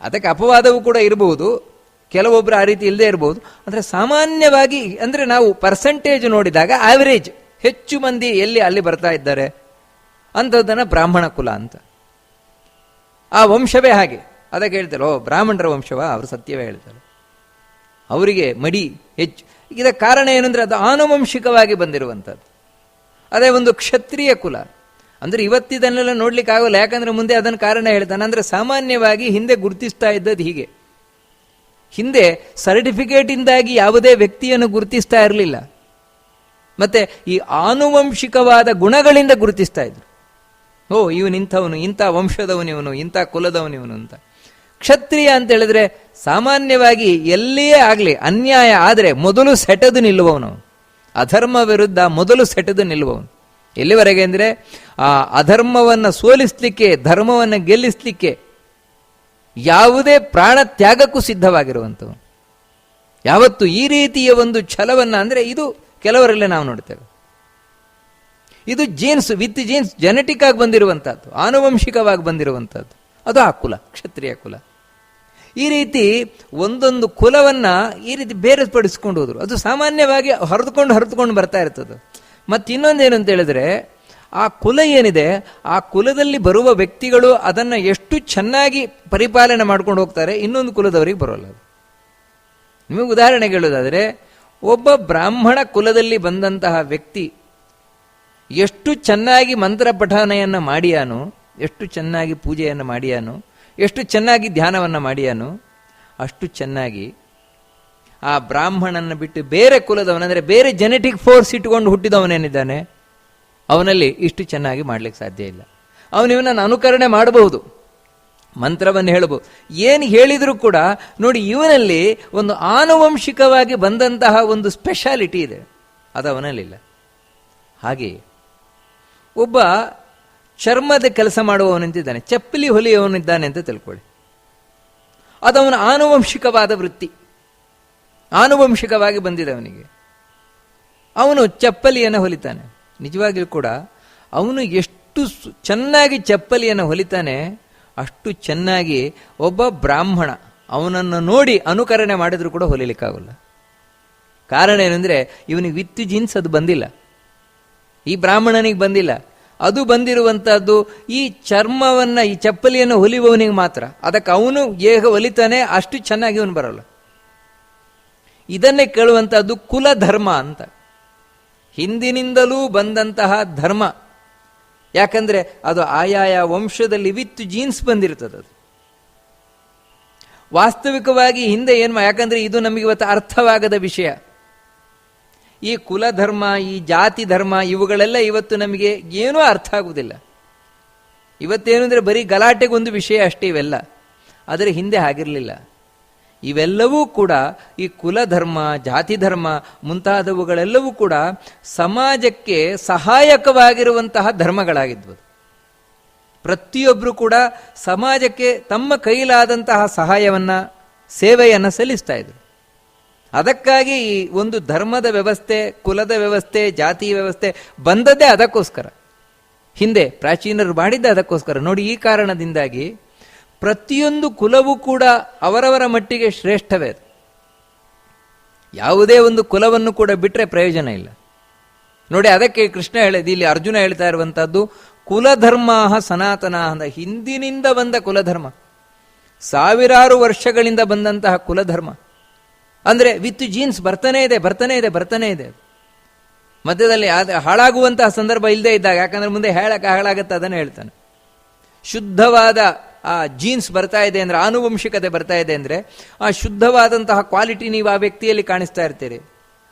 ಅದಕ್ಕೆ ಅಪವಾದವೂ ಕೂಡ ಇರಬಹುದು ಕೆಲವೊಬ್ಬರು ಆ ರೀತಿ ಇಲ್ಲದೆ ಇರಬಹುದು ಅಂದರೆ ಸಾಮಾನ್ಯವಾಗಿ ಅಂದರೆ ನಾವು ಪರ್ಸೆಂಟೇಜ್ ನೋಡಿದಾಗ ಆವರೇಜ್ ಹೆಚ್ಚು ಮಂದಿ ಎಲ್ಲಿ ಅಲ್ಲಿ ಬರ್ತಾ ಇದ್ದಾರೆ? ಅಂಥದ್ದನ್ನು ಬ್ರಾಹ್ಮಣ ಕುಲ ಅಂತ. ಆ ವಂಶವೇ ಹಾಗೆ. ಅದಕ್ಕೆ ಹೇಳ್ತಾರೆ, ಓ, ಬ್ರಾಹ್ಮಣರ ವಂಶವ? ಅವರು ಸತ್ಯವೇ ಹೇಳ್ತಾರೆ. ಅವರಿಗೆ ಮಡಿ ಹೆಚ್ಚು ಇದಕ್ಕೆ ಕಾರಣ ಏನಂದರೆ ಅದು ಆನುವಂಶಿಕವಾಗಿ ಬಂದಿರುವಂಥದ್ದು. ಅದೇ ಒಂದು ಕ್ಷತ್ರಿಯ ಕುಲ. ಅಂದ್ರೆ ಇವತ್ತಿದನ್ನೆಲ್ಲ ನೋಡ್ಲಿಕ್ಕೆ ಆಗೋಲ್ಲ, ಯಾಕಂದ್ರೆ ಮುಂದೆ ಅದನ್ನು ಕಾರಣ ಹೇಳ್ತಾನೆ. ಅಂದ್ರೆ ಸಾಮಾನ್ಯವಾಗಿ ಹಿಂದೆ ಗುರುತಿಸ್ತಾ ಇದ್ದದ್ದು ಹೀಗೆ. ಹಿಂದೆ ಸರ್ಟಿಫಿಕೇಟ್ ಇಂದಾಗಿ ಯಾವುದೇ ವ್ಯಕ್ತಿಯನ್ನು ಗುರುತಿಸ್ತಾ ಇರಲಿಲ್ಲ. ಮತ್ತೆ ಈ ಆನುವಂಶಿಕವಾದ ಗುಣಗಳಿಂದ ಗುರುತಿಸ್ತಾ ಇದ್ರು. ಓ, ಇವನು ಇಂಥವನು, ಇಂಥ ವಂಶದವನಿವನು, ಇಂಥ ಕುಲದವನಿವನು ಅಂತ. ಕ್ಷತ್ರಿಯ ಅಂತ ಹೇಳಿದ್ರೆ ಸಾಮಾನ್ಯವಾಗಿ ಎಲ್ಲಿಯೇ ಆಗಲಿ ಅನ್ಯಾಯ ಆದರೆ ಮೊದಲು ಸೆಟದು ನಿಲ್ಲುವವನು. ಅಧರ್ಮ ವಿರುದ್ಧ ಮೊದಲು ಸೆಟದು ನಿಲ್ಲುವವನು. ಎಲ್ಲಿವರೆಗೆ ಅಂದರೆ ಆ ಅಧರ್ಮವನ್ನು ಸೋಲಿಸ್ಲಿಕ್ಕೆ, ಧರ್ಮವನ್ನು ಗೆಲ್ಲಿಸ್ಲಿಕ್ಕೆ ಯಾವುದೇ ಪ್ರಾಣ ತ್ಯಾಗಕ್ಕೂ ಸಿದ್ಧವಾಗಿರುವಂಥವು ಯಾವತ್ತು ಈ ರೀತಿಯ ಒಂದು ಛಲವನ್ನು ಅಂದರೆ ಇದು ಕೆಲವರಲ್ಲೇ ನಾವು ನೋಡ್ತೇವೆ. ಇದು ಜೀನ್ಸ್ ವಿತ್ ಜೀನ್ಸ್ ಜೆನೆಟಿಕ್ ಆಗಿ ಬಂದಿರುವಂಥದ್ದು, ಆನುವಂಶಿಕವಾಗಿ ಬಂದಿರುವಂಥದ್ದು. ಅದು ಆ ಕುಲ, ಕ್ಷತ್ರಿಯ ಕುಲ. ಈ ರೀತಿ ಒಂದೊಂದು ಕುಲವನ್ನ ಈ ರೀತಿ ಬೇರೆಪಡಿಸ್ಕೊಂಡು ಹೋದರು. ಅದು ಸಾಮಾನ್ಯವಾಗಿ ಹರಿದುಕೊಂಡು ಹರಿದುಕೊಂಡು ಬರ್ತಾ ಇರ್ತದೆ. ಮತ್ತೆ ಇನ್ನೊಂದೇನು ಅಂತ ಹೇಳಿದ್ರೆ, ಆ ಕುಲ ಏನಿದೆ, ಆ ಕುಲದಲ್ಲಿ ಬರುವ ವ್ಯಕ್ತಿಗಳು ಅದನ್ನ ಎಷ್ಟು ಚೆನ್ನಾಗಿ ಪರಿಪಾಲನೆ ಮಾಡ್ಕೊಂಡು ಹೋಗ್ತಾರೆ, ಇನ್ನೊಂದು ಕುಲದವರಿಗೆ ಬರೋಲ್ಲ ನಿಮಗೆ ಉದಾಹರಣೆಗೆ ಹೇಳೋದಾದರೆ, ಒಬ್ಬ ಬ್ರಾಹ್ಮಣ ಕುಲದಲ್ಲಿ ಬಂದಂತಹ ವ್ಯಕ್ತಿ ಎಷ್ಟು ಚೆನ್ನಾಗಿ ಮಂತ್ರ ಪಠನೆಯನ್ನು ಮಾಡಿಯಾನು, ಎಷ್ಟು ಚೆನ್ನಾಗಿ ಪೂಜೆಯನ್ನು ಮಾಡಿಯಾನು ಎಷ್ಟು ಚೆನ್ನಾಗಿ ಧ್ಯಾನವನ್ನು ಮಾಡಿಯಾನು, ಅಷ್ಟು ಚೆನ್ನಾಗಿ ಆ ಬ್ರಾಹ್ಮಣನ ಬಿಟ್ಟು ಬೇರೆ ಕುಲದವನಂದರೆ ಬೇರೆ ಜೆನೆಟಿಕ್ ಫೋರ್ಸ್ ಇಟ್ಟುಕೊಂಡು ಹುಟ್ಟಿದವನೇನಿದ್ದಾನೆ, ಅವನಲ್ಲಿ ಇಷ್ಟು ಚೆನ್ನಾಗಿ ಮಾಡ್ಲಿಕ್ಕೆ ಸಾಧ್ಯ ಇಲ್ಲ. ಅವನಿವನನ್ನು ಅನುಕರಣೆ ಮಾಡಬಹುದು. ಮಂತ್ರವನ್ನು ಹೇಳಬಹುದು ಏನು ಹೇಳಿದರೂ ಕೂಡ ನೋಡಿ ಇವನಲ್ಲಿ ಒಂದು ಆನುವಂಶಿಕವಾಗಿ ಬಂದಂತಹ ಒಂದು ಸ್ಪೆಷಾಲಿಟಿ ಇದೆ, ಅದು ಅವನಲ್ಲಿಲ್ಲ. ಹಾಗೆಯೇ, ಒಬ್ಬ ಚರ್ಮದ ಕೆಲಸ ಮಾಡುವವನಂತಿದ್ದಾನೆ ಚಪ್ಪಲಿ ಹೊಲಿಯವನಿದ್ದಾನೆ ಅಂತ ತಿಳ್ಕೊಳ್ಳಿ. ಅದವನ ಆನುವಂಶಿಕವಾದ ವೃತ್ತಿ. ಆನುವಂಶಿಕವಾಗಿ ಬಂದಿದೆ ಅವನಿಗೆ ಅವನು ಚಪ್ಪಲಿಯನ್ನು ಹೊಲಿತಾನೆ. ನಿಜವಾಗಿಯೂ ಕೂಡ ಅವನು ಎಷ್ಟು ಚೆನ್ನಾಗಿ ಚಪ್ಪಲಿಯನ್ನು ಹೊಲಿತಾನೆ, ಅಷ್ಟು ಚೆನ್ನಾಗಿ ಒಬ್ಬ ಬ್ರಾಹ್ಮಣ ಅವನನ್ನು ನೋಡಿ ಅನುಕರಣೆ ಮಾಡಿದರೂ ಕೂಡ ಹೊಲಿಲಿಕ್ಕಾಗಲ್ಲ. ಕಾರಣ ಏನಂದರೆ, ಇವನಿಗೆ ವಿತ್ತು ಜೀನ್ಸ್ ಅದು ಬಂದಿಲ್ಲ. ಈ ಬ್ರಾಹ್ಮಣನಿಗೆ ಬಂದಿಲ್ಲ. ಅದು ಬಂದಿರುವಂತಹದ್ದು ಈ ಚರ್ಮವನ್ನ, ಈ ಚಪ್ಪಲಿಯನ್ನು ಹೊಲಿಯುವವನಿಗೆ ಮಾತ್ರ. ಅದಕ್ಕೆ ಅವನು ಹೇಗೆ ಹೊಲಿತಾನೆ ಅಷ್ಟು ಚೆನ್ನಾಗಿ ಅವನು ಬರಲ್ಲ. ಇದನ್ನೇ ಕೇಳುವಂತಹದ್ದು ಕುಲ ಧರ್ಮ ಅಂತ. ಹಿಂದಿನಿಂದಲೂ ಬಂದಂತಹ ಧರ್ಮ. ಯಾಕಂದ್ರೆ ಅದು ಆಯಾಯ ವಂಶದಲ್ಲಿ ವಿತ್ ಜೀನ್ಸ್ ಬಂದಿರ್ತದದು ಅದು. ವಾಸ್ತವಿಕವಾಗಿ ಹಿಂದೆ ಏನು ಯಾಕಂದ್ರೆ ಇದು ನಮಗೆ ಇವತ್ತು ಅರ್ಥವಾಗದ ವಿಷಯ. ಈ ಕುಲಧರ್ಮ, ಈ ಜಾತಿ ಧರ್ಮ ಇವುಗಳೆಲ್ಲ ಇವತ್ತು ನಮಗೆ ಏನೂ ಅರ್ಥ ಆಗುವುದಿಲ್ಲ. ಇವತ್ತೇನು ಅಂದರೆ ಬರೀ ಗಲಾಟೆಗೊಂದು ವಿಷಯ ಅಷ್ಟೇ ಇವೆಲ್ಲ. ಆದರೆ ಹಿಂದೆ ಆಗಿರಲಿಲ್ಲ ಇವೆಲ್ಲವೂ ಕೂಡ ಈ ಕುಲಧರ್ಮ, ಜಾತಿ ಧರ್ಮ ಮುಂತಾದವುಗಳೆಲ್ಲವೂ ಕೂಡ ಸಮಾಜಕ್ಕೆ ಸಹಾಯಕವಾಗಿರುವಂತಹ ಧರ್ಮಗಳಾಗಿದ್ವು. ಪ್ರತಿಯೊಬ್ಬರು ಕೂಡ ಸಮಾಜಕ್ಕೆ ತಮ್ಮ ಕೈಲಾದಂತಹ ಸಹಾಯವನ್ನು, ಸೇವೆಯನ್ನು ಸಲ್ಲಿಸ್ತಾ ಇದ್ರು. ಅದಕ್ಕಾಗಿ ಈ ಒಂದು ಧರ್ಮದ ವ್ಯವಸ್ಥೆ, ಕುಲದ ವ್ಯವಸ್ಥೆ ಜಾತಿ ವ್ಯವಸ್ಥೆ ಬಂದದ್ದೇ ಅದಕ್ಕೋಸ್ಕರ. ಹಿಂದೆ ಪ್ರಾಚೀನರು ಮಾಡಿದ್ದೆ ಅದಕ್ಕೋಸ್ಕರ. ನೋಡಿ ಈ ಕಾರಣದಿಂದಾಗಿ ಪ್ರತಿಯೊಂದು ಕುಲವೂ ಕೂಡ ಅವರವರ ಮಟ್ಟಿಗೆ ಶ್ರೇಷ್ಠವೇ. ಯಾವುದೇ ಒಂದು ಕುಲವನ್ನು ಕೂಡ ಬಿಟ್ಟರೆ ಪ್ರಯೋಜನ ಇಲ್ಲ. ನೋಡಿ ಅದಕ್ಕೆ ಕೃಷ್ಣ ಹೇಳಿದ, ಇಲ್ಲಿ ಅರ್ಜುನ ಹೇಳ್ತಾ ಇರುವಂತಹದ್ದು ಕುಲಧರ್ಮ ಸನಾತನ ಅಂದ ಹಿಂದಿನಿಂದ ಬಂದ ಕುಲಧರ್ಮ. ಸಾವಿರಾರು ವರ್ಷಗಳಿಂದ ಬಂದಂತಹ ಕುಲಧರ್ಮ. ಅಂದ್ರೆ ವಿತ್ ಜೀನ್ಸ್ ಬರ್ತಾನೆ ಇದೆ ಬರ್ತಾನೆ ಇದೆ ಬರ್ತಾನೆ ಇದೆ. ಮಧ್ಯದಲ್ಲಿ ಅದು ಹಾಳಾಗುವಂತಹ ಸಂದರ್ಭ ಇಲ್ಲದೆ ಇದ್ದಾಗ, ಯಾಕಂದ್ರೆ ಮುಂದೆ ಹೇಳಕ್ಕೆ ಹಾಳಾಗತ್ತೆ ಅದನ್ನು ಹೇಳ್ತಾನೆ. ಶುದ್ಧವಾದ ಆ ಜೀನ್ಸ್ ಬರ್ತಾ ಇದೆ ಅಂದರೆ, ಆನುವಂಶಿಕತೆ ಬರ್ತಾ ಇದೆ ಅಂದರೆ, ಆ ಶುದ್ಧವಾದಂತಹ ಕ್ವಾಲಿಟಿ ನೀವು ಆ ವ್ಯಕ್ತಿಯಲ್ಲಿ ಕಾಣಿಸ್ತಾ ಇರ್ತೀರಿ.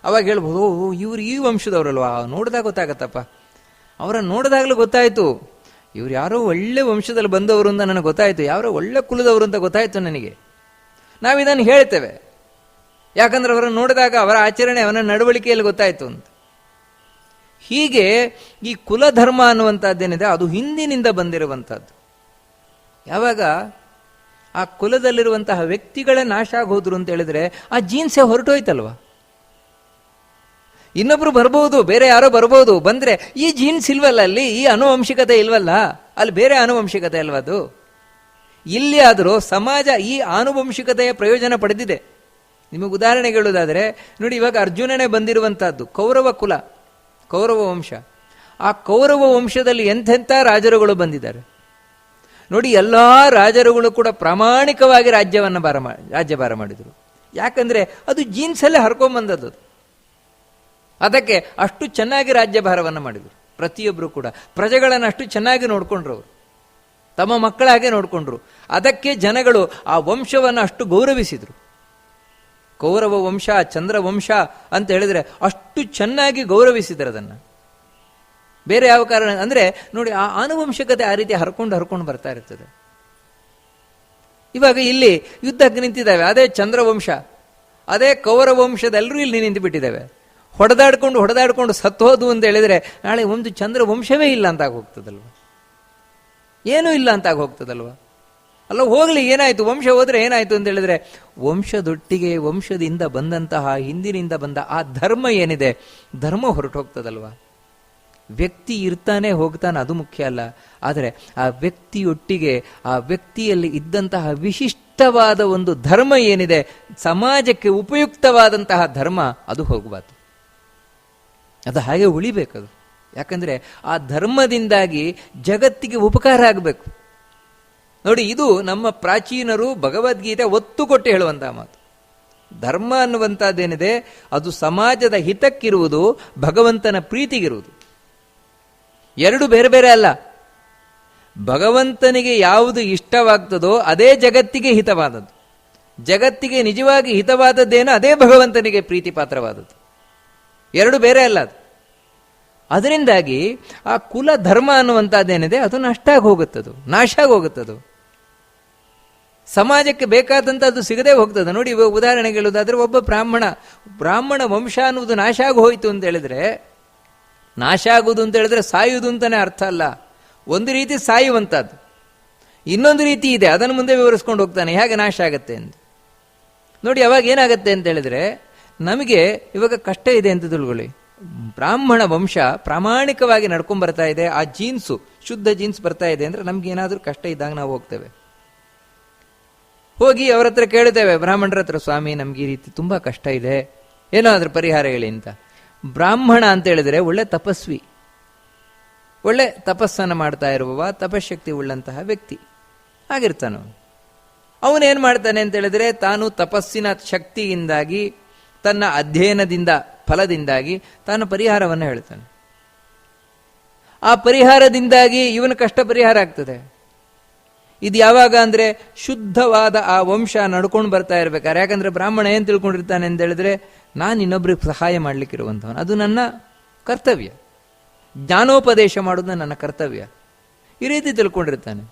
ಅವಾಗ ಹೇಳ್ಬೋದು, ಓ, ಇವರು ಈ ವಂಶದವರಲ್ವಾ? ನೋಡಿದಾಗ ಗೊತ್ತಾಗತ್ತಪ್ಪ. ಅವರನ್ನು ನೋಡಿದಾಗಲೂ ಗೊತ್ತಾಯಿತು. ಇವ್ರು ಯಾರೋ ಒಳ್ಳೆ ವಂಶದಲ್ಲಿ ಬಂದವರು ಅಂತ ನನಗೆ ಗೊತ್ತಾಯಿತು. ಯಾರೋ ಒಳ್ಳೆ ಕುಲದವರು ಅಂತ ಗೊತ್ತಾಯಿತು ನನಗೆ. ನಾವು ಇದನ್ನು ಹೇಳ್ತೇವೆ. ಯಾಕಂದ್ರೆ ಅವರನ್ನು ನೋಡಿದಾಗ ಅವರ ಆಚರಣೆ, ಅವನ ನಡವಳಿಕೆಯಲ್ಲಿ ಗೊತ್ತಾಯಿತು ಅಂತ. ಹೀಗೆ ಈ ಕುಲಧರ್ಮ ಅನ್ನುವಂಥದ್ದೇನಿದೆ, ಅದು ಹಿಂದಿನಿಂದ ಬಂದಿರುವಂಥದ್ದು. ಯಾವಾಗ ಆ ಕುಲದಲ್ಲಿರುವಂತಹ ವ್ಯಕ್ತಿಗಳೇ ನಾಶ ಆಗೋದ್ರು ಅಂತ ಹೇಳಿದ್ರೆ, ಆ ಜೀನ್ಸೇ ಹೊರಟೋಯ್ತಲ್ವಾ? ಇನ್ನೊಬ್ರು ಬರ್ಬೋದು, ಬೇರೆ ಯಾರೋ ಬರ್ಬೋದು, ಬಂದ್ರೆ ಈ ಜೀನ್ಸ್ ಇಲ್ವಲ್ಲ ಅಲ್ಲಿ? ಈ ಅನುವಂಶಿಕತೆ ಇಲ್ವಲ್ಲ? ಅಲ್ಲಿ ಬೇರೆ ಆನುವಂಶಿಕತೆ ಅಲ್ವಾ ಅದು? ಇಲ್ಲಿ ಆದರೂ ಸಮಾಜ ಈ ಆನುವಂಶಿಕತೆಯ ಪ್ರಯೋಜನ ಪಡೆದಿದೆ. ನಿಮಗೆ ಉದಾಹರಣೆ ಹೇಳೋದಾದರೆ ನೋಡಿ ಇವಾಗ ಅರ್ಜುನನೇ ಬಂದಿರುವಂತಹದ್ದು ಕೌರವ ಕುಲ, ಕೌರವ ವಂಶ. ಆ ಕೌರವ ವಂಶದಲ್ಲಿ ಎಂಥೆಂಥ ರಾಜರುಗಳು ಬಂದಿದ್ದಾರೆ? ನೋಡಿ ಎಲ್ಲ ರಾಜರುಗಳು ಕೂಡ ಪ್ರಾಮಾಣಿಕವಾಗಿ ರಾಜ್ಯವನ್ನು ಭಾರ ಮಾ, ರಾಜ್ಯಭಾರ ಮಾಡಿದರು. ಯಾಕಂದ್ರೆ ಅದು ಜೀನ್ಸಲ್ಲೇ ಹರ್ಕೊಂಬಂದದ್ದು ಅದು. ಅದಕ್ಕೆ ಅಷ್ಟು ಚೆನ್ನಾಗಿ ರಾಜ್ಯಭಾರವನ್ನು ಮಾಡಿದರು. ಪ್ರತಿಯೊಬ್ಬರು ಕೂಡ. ಪ್ರಜೆಗಳನ್ನು ಅಷ್ಟು ಚೆನ್ನಾಗಿ ನೋಡಿಕೊಂಡ್ರು ಅವರು. ತಮ್ಮ ಮಕ್ಕಳ ಹಾಗೆ ನೋಡ್ಕೊಂಡ್ರು. ಅದಕ್ಕೆ ಜನಗಳು ಆ ವಂಶವನ್ನು ಅಷ್ಟು ಗೌರವಿಸಿದರು. ಕೌರವ ವಂಶ, ಚಂದ್ರ ವಂಶ ಅಂತ ಹೇಳಿದ್ರೆ ಅಷ್ಟು ಚೆನ್ನಾಗಿ ಗೌರವಿಸಿದ್ರೆ ಅದನ್ನ. ಬೇರೆ ಯಾವ ಕಾರಣ ಅಂದ್ರೆ, ನೋಡಿ ಆ ಆನುವಂಶಿಕತೆ ಆ ರೀತಿ ಹರ್ಕೊಂಡು ಹರ್ಕೊಂಡು ಬರ್ತಾ ಇರ್ತದೆ. ಇವಾಗ ಇಲ್ಲಿ ಯುದ್ಧಕ್ಕೆ ನಿಂತಿದ್ದಾವೆ, ಅದೇ ಚಂದ್ರವಂಶ ಅದೇ ಕೌರವಂಶದೆಲ್ಲರೂ ಇಲ್ಲಿ ನಿಂತು ಬಿಟ್ಟಿದ್ದಾವೆ. ಹೊಡೆದಾಡ್ಕೊಂಡು ಹೊಡೆದಾಡ್ಕೊಂಡು ಸತ್ತೋದು ಅಂತ ಹೇಳಿದ್ರೆ ನಾಳೆ ಒಂದು ಚಂದ್ರ ವಂಶವೇ ಇಲ್ಲ ಅಂತ ಹೋಗ್ತದಲ್ವ? ಏನೂ ಇಲ್ಲ ಅಂತ ಹೋಗ್ತದಲ್ವ? ಅಲ್ಲ, ಹೋಗ್ಲಿ, ಏನಾಯ್ತು? ವಂಶ ಹೋದ್ರೆ ಏನಾಯ್ತು ಅಂತ ಹೇಳಿದ್ರೆ, ವಂಶದೊಟ್ಟಿಗೆ ವಂಶದಿಂದ ಬಂದಂತಹ, ಹಿಂದಿನಿಂದ ಬಂದ ಆ ಧರ್ಮ ಏನಿದೆ? ಧರ್ಮ ಹೊರಟು ಹೋಗ್ತದಲ್ವಾ? ವ್ಯಕ್ತಿ ಇರ್ತಾನೆ, ಹೋಗ್ತಾನೆ, ಅದು ಮುಖ್ಯ ಅಲ್ಲ. ಆದರೆ ಆ ವ್ಯಕ್ತಿಯೊಟ್ಟಿಗೆ, ಆ ವ್ಯಕ್ತಿಯಲ್ಲಿ ಇದ್ದಂತಹ ವಿಶಿಷ್ಟವಾದ ಒಂದು ಧರ್ಮ ಏನಿದೆ? ಸಮಾಜಕ್ಕೆ ಉಪಯುಕ್ತವಾದಂತಹ ಧರ್ಮ, ಅದು ಹೋಗಬಾರ್ದು. ಅದು ಹಾಗೆ ಉಳಿಬೇಕದು. ಯಾಕಂದ್ರೆ ಆ ಧರ್ಮದಿಂದಾಗಿ ಜಗತ್ತಿಗೆ ಉಪಕಾರ ಆಗಬೇಕು. ನೋಡಿ, ಇದು ನಮ್ಮ ಪ್ರಾಚೀನರು ಭಗವದ್ಗೀತೆ ಒತ್ತು ಕೊಟ್ಟು ಹೇಳುವಂತಹ ಮಾತು. ಧರ್ಮ ಅನ್ನುವಂಥದ್ದೇನಿದೆ, ಅದು ಸಮಾಜದ ಹಿತಕ್ಕಿರುವುದು, ಭಗವಂತನ ಪ್ರೀತಿಗಿರುವುದು. ಎರಡು ಬೇರೆ ಬೇರೆ ಅಲ್ಲ. ಭಗವಂತನಿಗೆ ಯಾವುದು ಇಷ್ಟವಾಗ್ತದೋ, ಅದೇ ಜಗತ್ತಿಗೆ ಹಿತವಾದದ್ದು. ಜಗತ್ತಿಗೆ ನಿಜವಾಗಿ ಹಿತವಾದದ್ದೇನೋ, ಅದೇ ಭಗವಂತನಿಗೆ ಪ್ರೀತಿ ಪಾತ್ರವಾದದ್ದು ಎರಡು ಬೇರೆ ಅಲ್ಲ ಅದು. ಅದರಿಂದಾಗಿ ಆ ಕುಲ ಧರ್ಮ ಅನ್ನುವಂಥದ್ದೇನಿದೆ, ಅದು ನಷ್ಟ ಆಗಿ ಹೋಗುತ್ತದು ನಾಶ ಆಗಿ ಹೋಗುತ್ತದು. ಸಮಾಜಕ್ಕೆ ಬೇಕಾದಂಥದ್ದು ಸಿಗದೆ ಹೋಗ್ತದೆ. ನೋಡಿ ಉದಾಹರಣೆಗೆ ಹೇಳುವುದಾದ್ರೆ ಒಬ್ಬ ಬ್ರಾಹ್ಮಣ ಬ್ರಾಹ್ಮಣ ವಂಶ ಅನ್ನುವುದು ನಾಶ ಆಗಿ ಹೋಯಿತು ಅಂತ ಹೇಳಿದ್ರೆ, ನಾಶ ಆಗುವುದು ಅಂತ ಹೇಳಿದ್ರೆ ಸಾಯುವುದು ಅಂತಾನೆ ಅರ್ಥ ಅಲ್ಲ. ಒಂದು ರೀತಿ ಸಾಯುವಂಥದ್ದು ಇನ್ನೊಂದು ರೀತಿ ಇದೆ, ಅದನ್ನು ಮುಂದೆ ವಿವರಿಸ್ಕೊಂಡು ಹೋಗ್ತಾನೆ, ಹೇಗೆ ನಾಶ ಆಗತ್ತೆ ಅಂತ. ನೋಡಿ, ಅವಾಗ ಏನಾಗತ್ತೆ ಅಂತ ಹೇಳಿದ್ರೆ, ನಮಗೆ ಇವಾಗ ಕಷ್ಟ ಇದೆ ಅಂತ ತಿಳ್ಕೊಳ್ಳಿ. ಬ್ರಾಹ್ಮಣ ವಂಶ ಪ್ರಾಮಾಣಿಕವಾಗಿ ನಡ್ಕೊಂಡ್ ಬರ್ತಾ ಇದೆ, ಆ ಜೀನ್ಸು ಶುದ್ಧ ಜೀನ್ಸ್ ಬರ್ತಾ ಇದೆ ಅಂದ್ರೆ ನಮ್ಗೆ ಏನಾದ್ರೂ ಕಷ್ಟ ಇದ್ದಾಗ ನಾವು ಹೋಗ್ತೇವೆ. ಹೋಗಿ ಅವ್ರ ಹತ್ರ ಕೇಳ್ತೇವೆ, ಬ್ರಾಹ್ಮಣರ ಹತ್ರ, ಸ್ವಾಮಿ, ನಮ್ಗೆ ಈ ರೀತಿ ತುಂಬಾ ಕಷ್ಟ ಇದೆ. ಏನೋ ಅದ್ರ ಪರಿಹಾರ ಹೇಳಿ ಅಂತ. ಬ್ರಾಹ್ಮಣ ಅಂತ ಹೇಳಿದ್ರೆ ಒಳ್ಳೆ ತಪಸ್ವಿ. ಒಳ್ಳೆ ತಪಸ್ಸನ್ನು ಮಾಡ್ತಾ ಇರುವವ, ತಪಶಕ್ತಿ ಉಳ್ಳಂತಹ ವ್ಯಕ್ತಿ. ಆಗಿರ್ತಾನು. ಅವನೇನ್ ಮಾಡ್ತಾನೆ ಅಂತ ಹೇಳಿದ್ರೆ ತಾನು ತಪಸ್ಸಿನ ಶಕ್ತಿಯಿಂದಾಗಿ, ತನ್ನ ಅಧ್ಯಯನದಿಂದ, ಫಲದಿಂದಾಗಿ ತಾನು ಪರಿಹಾರವನ್ನು ಹೇಳ್ತಾನೆ. ಆ ಪರಿಹಾರದಿಂದಾಗಿ ಇವನ ಕಷ್ಟ ಪರಿಹಾರ ಆಗ್ತದೆ. ಇದು ಯಾವಾಗ ಅಂದರೆ ಶುದ್ಧವಾದ ಆ ವಂಶ ನಡ್ಕೊಂಡು ಬರ್ತಾ ಇರ್ಬೇಕಾದ್ರೆ. ಯಾಕಂದ್ರೆ ಬ್ರಾಹ್ಮಣ ಏನು ತಿಳ್ಕೊಂಡಿರ್ತಾನೆ ಅಂತ ಹೇಳಿದ್ರೆ, ನಾನು ಇನ್ನೊಬ್ರಿಗೆ ಸಹಾಯ ಮಾಡ್ಲಿಕ್ಕಿರುವಂಥವನು ಅದು ನನ್ನ ಕರ್ತವ್ಯ. ಜ್ಞಾನೋಪದೇಶ ಮಾಡೋದು ನನ್ನ ಕರ್ತವ್ಯ. ಈ ರೀತಿ ತಿಳ್ಕೊಂಡಿರ್ತಾನೆ.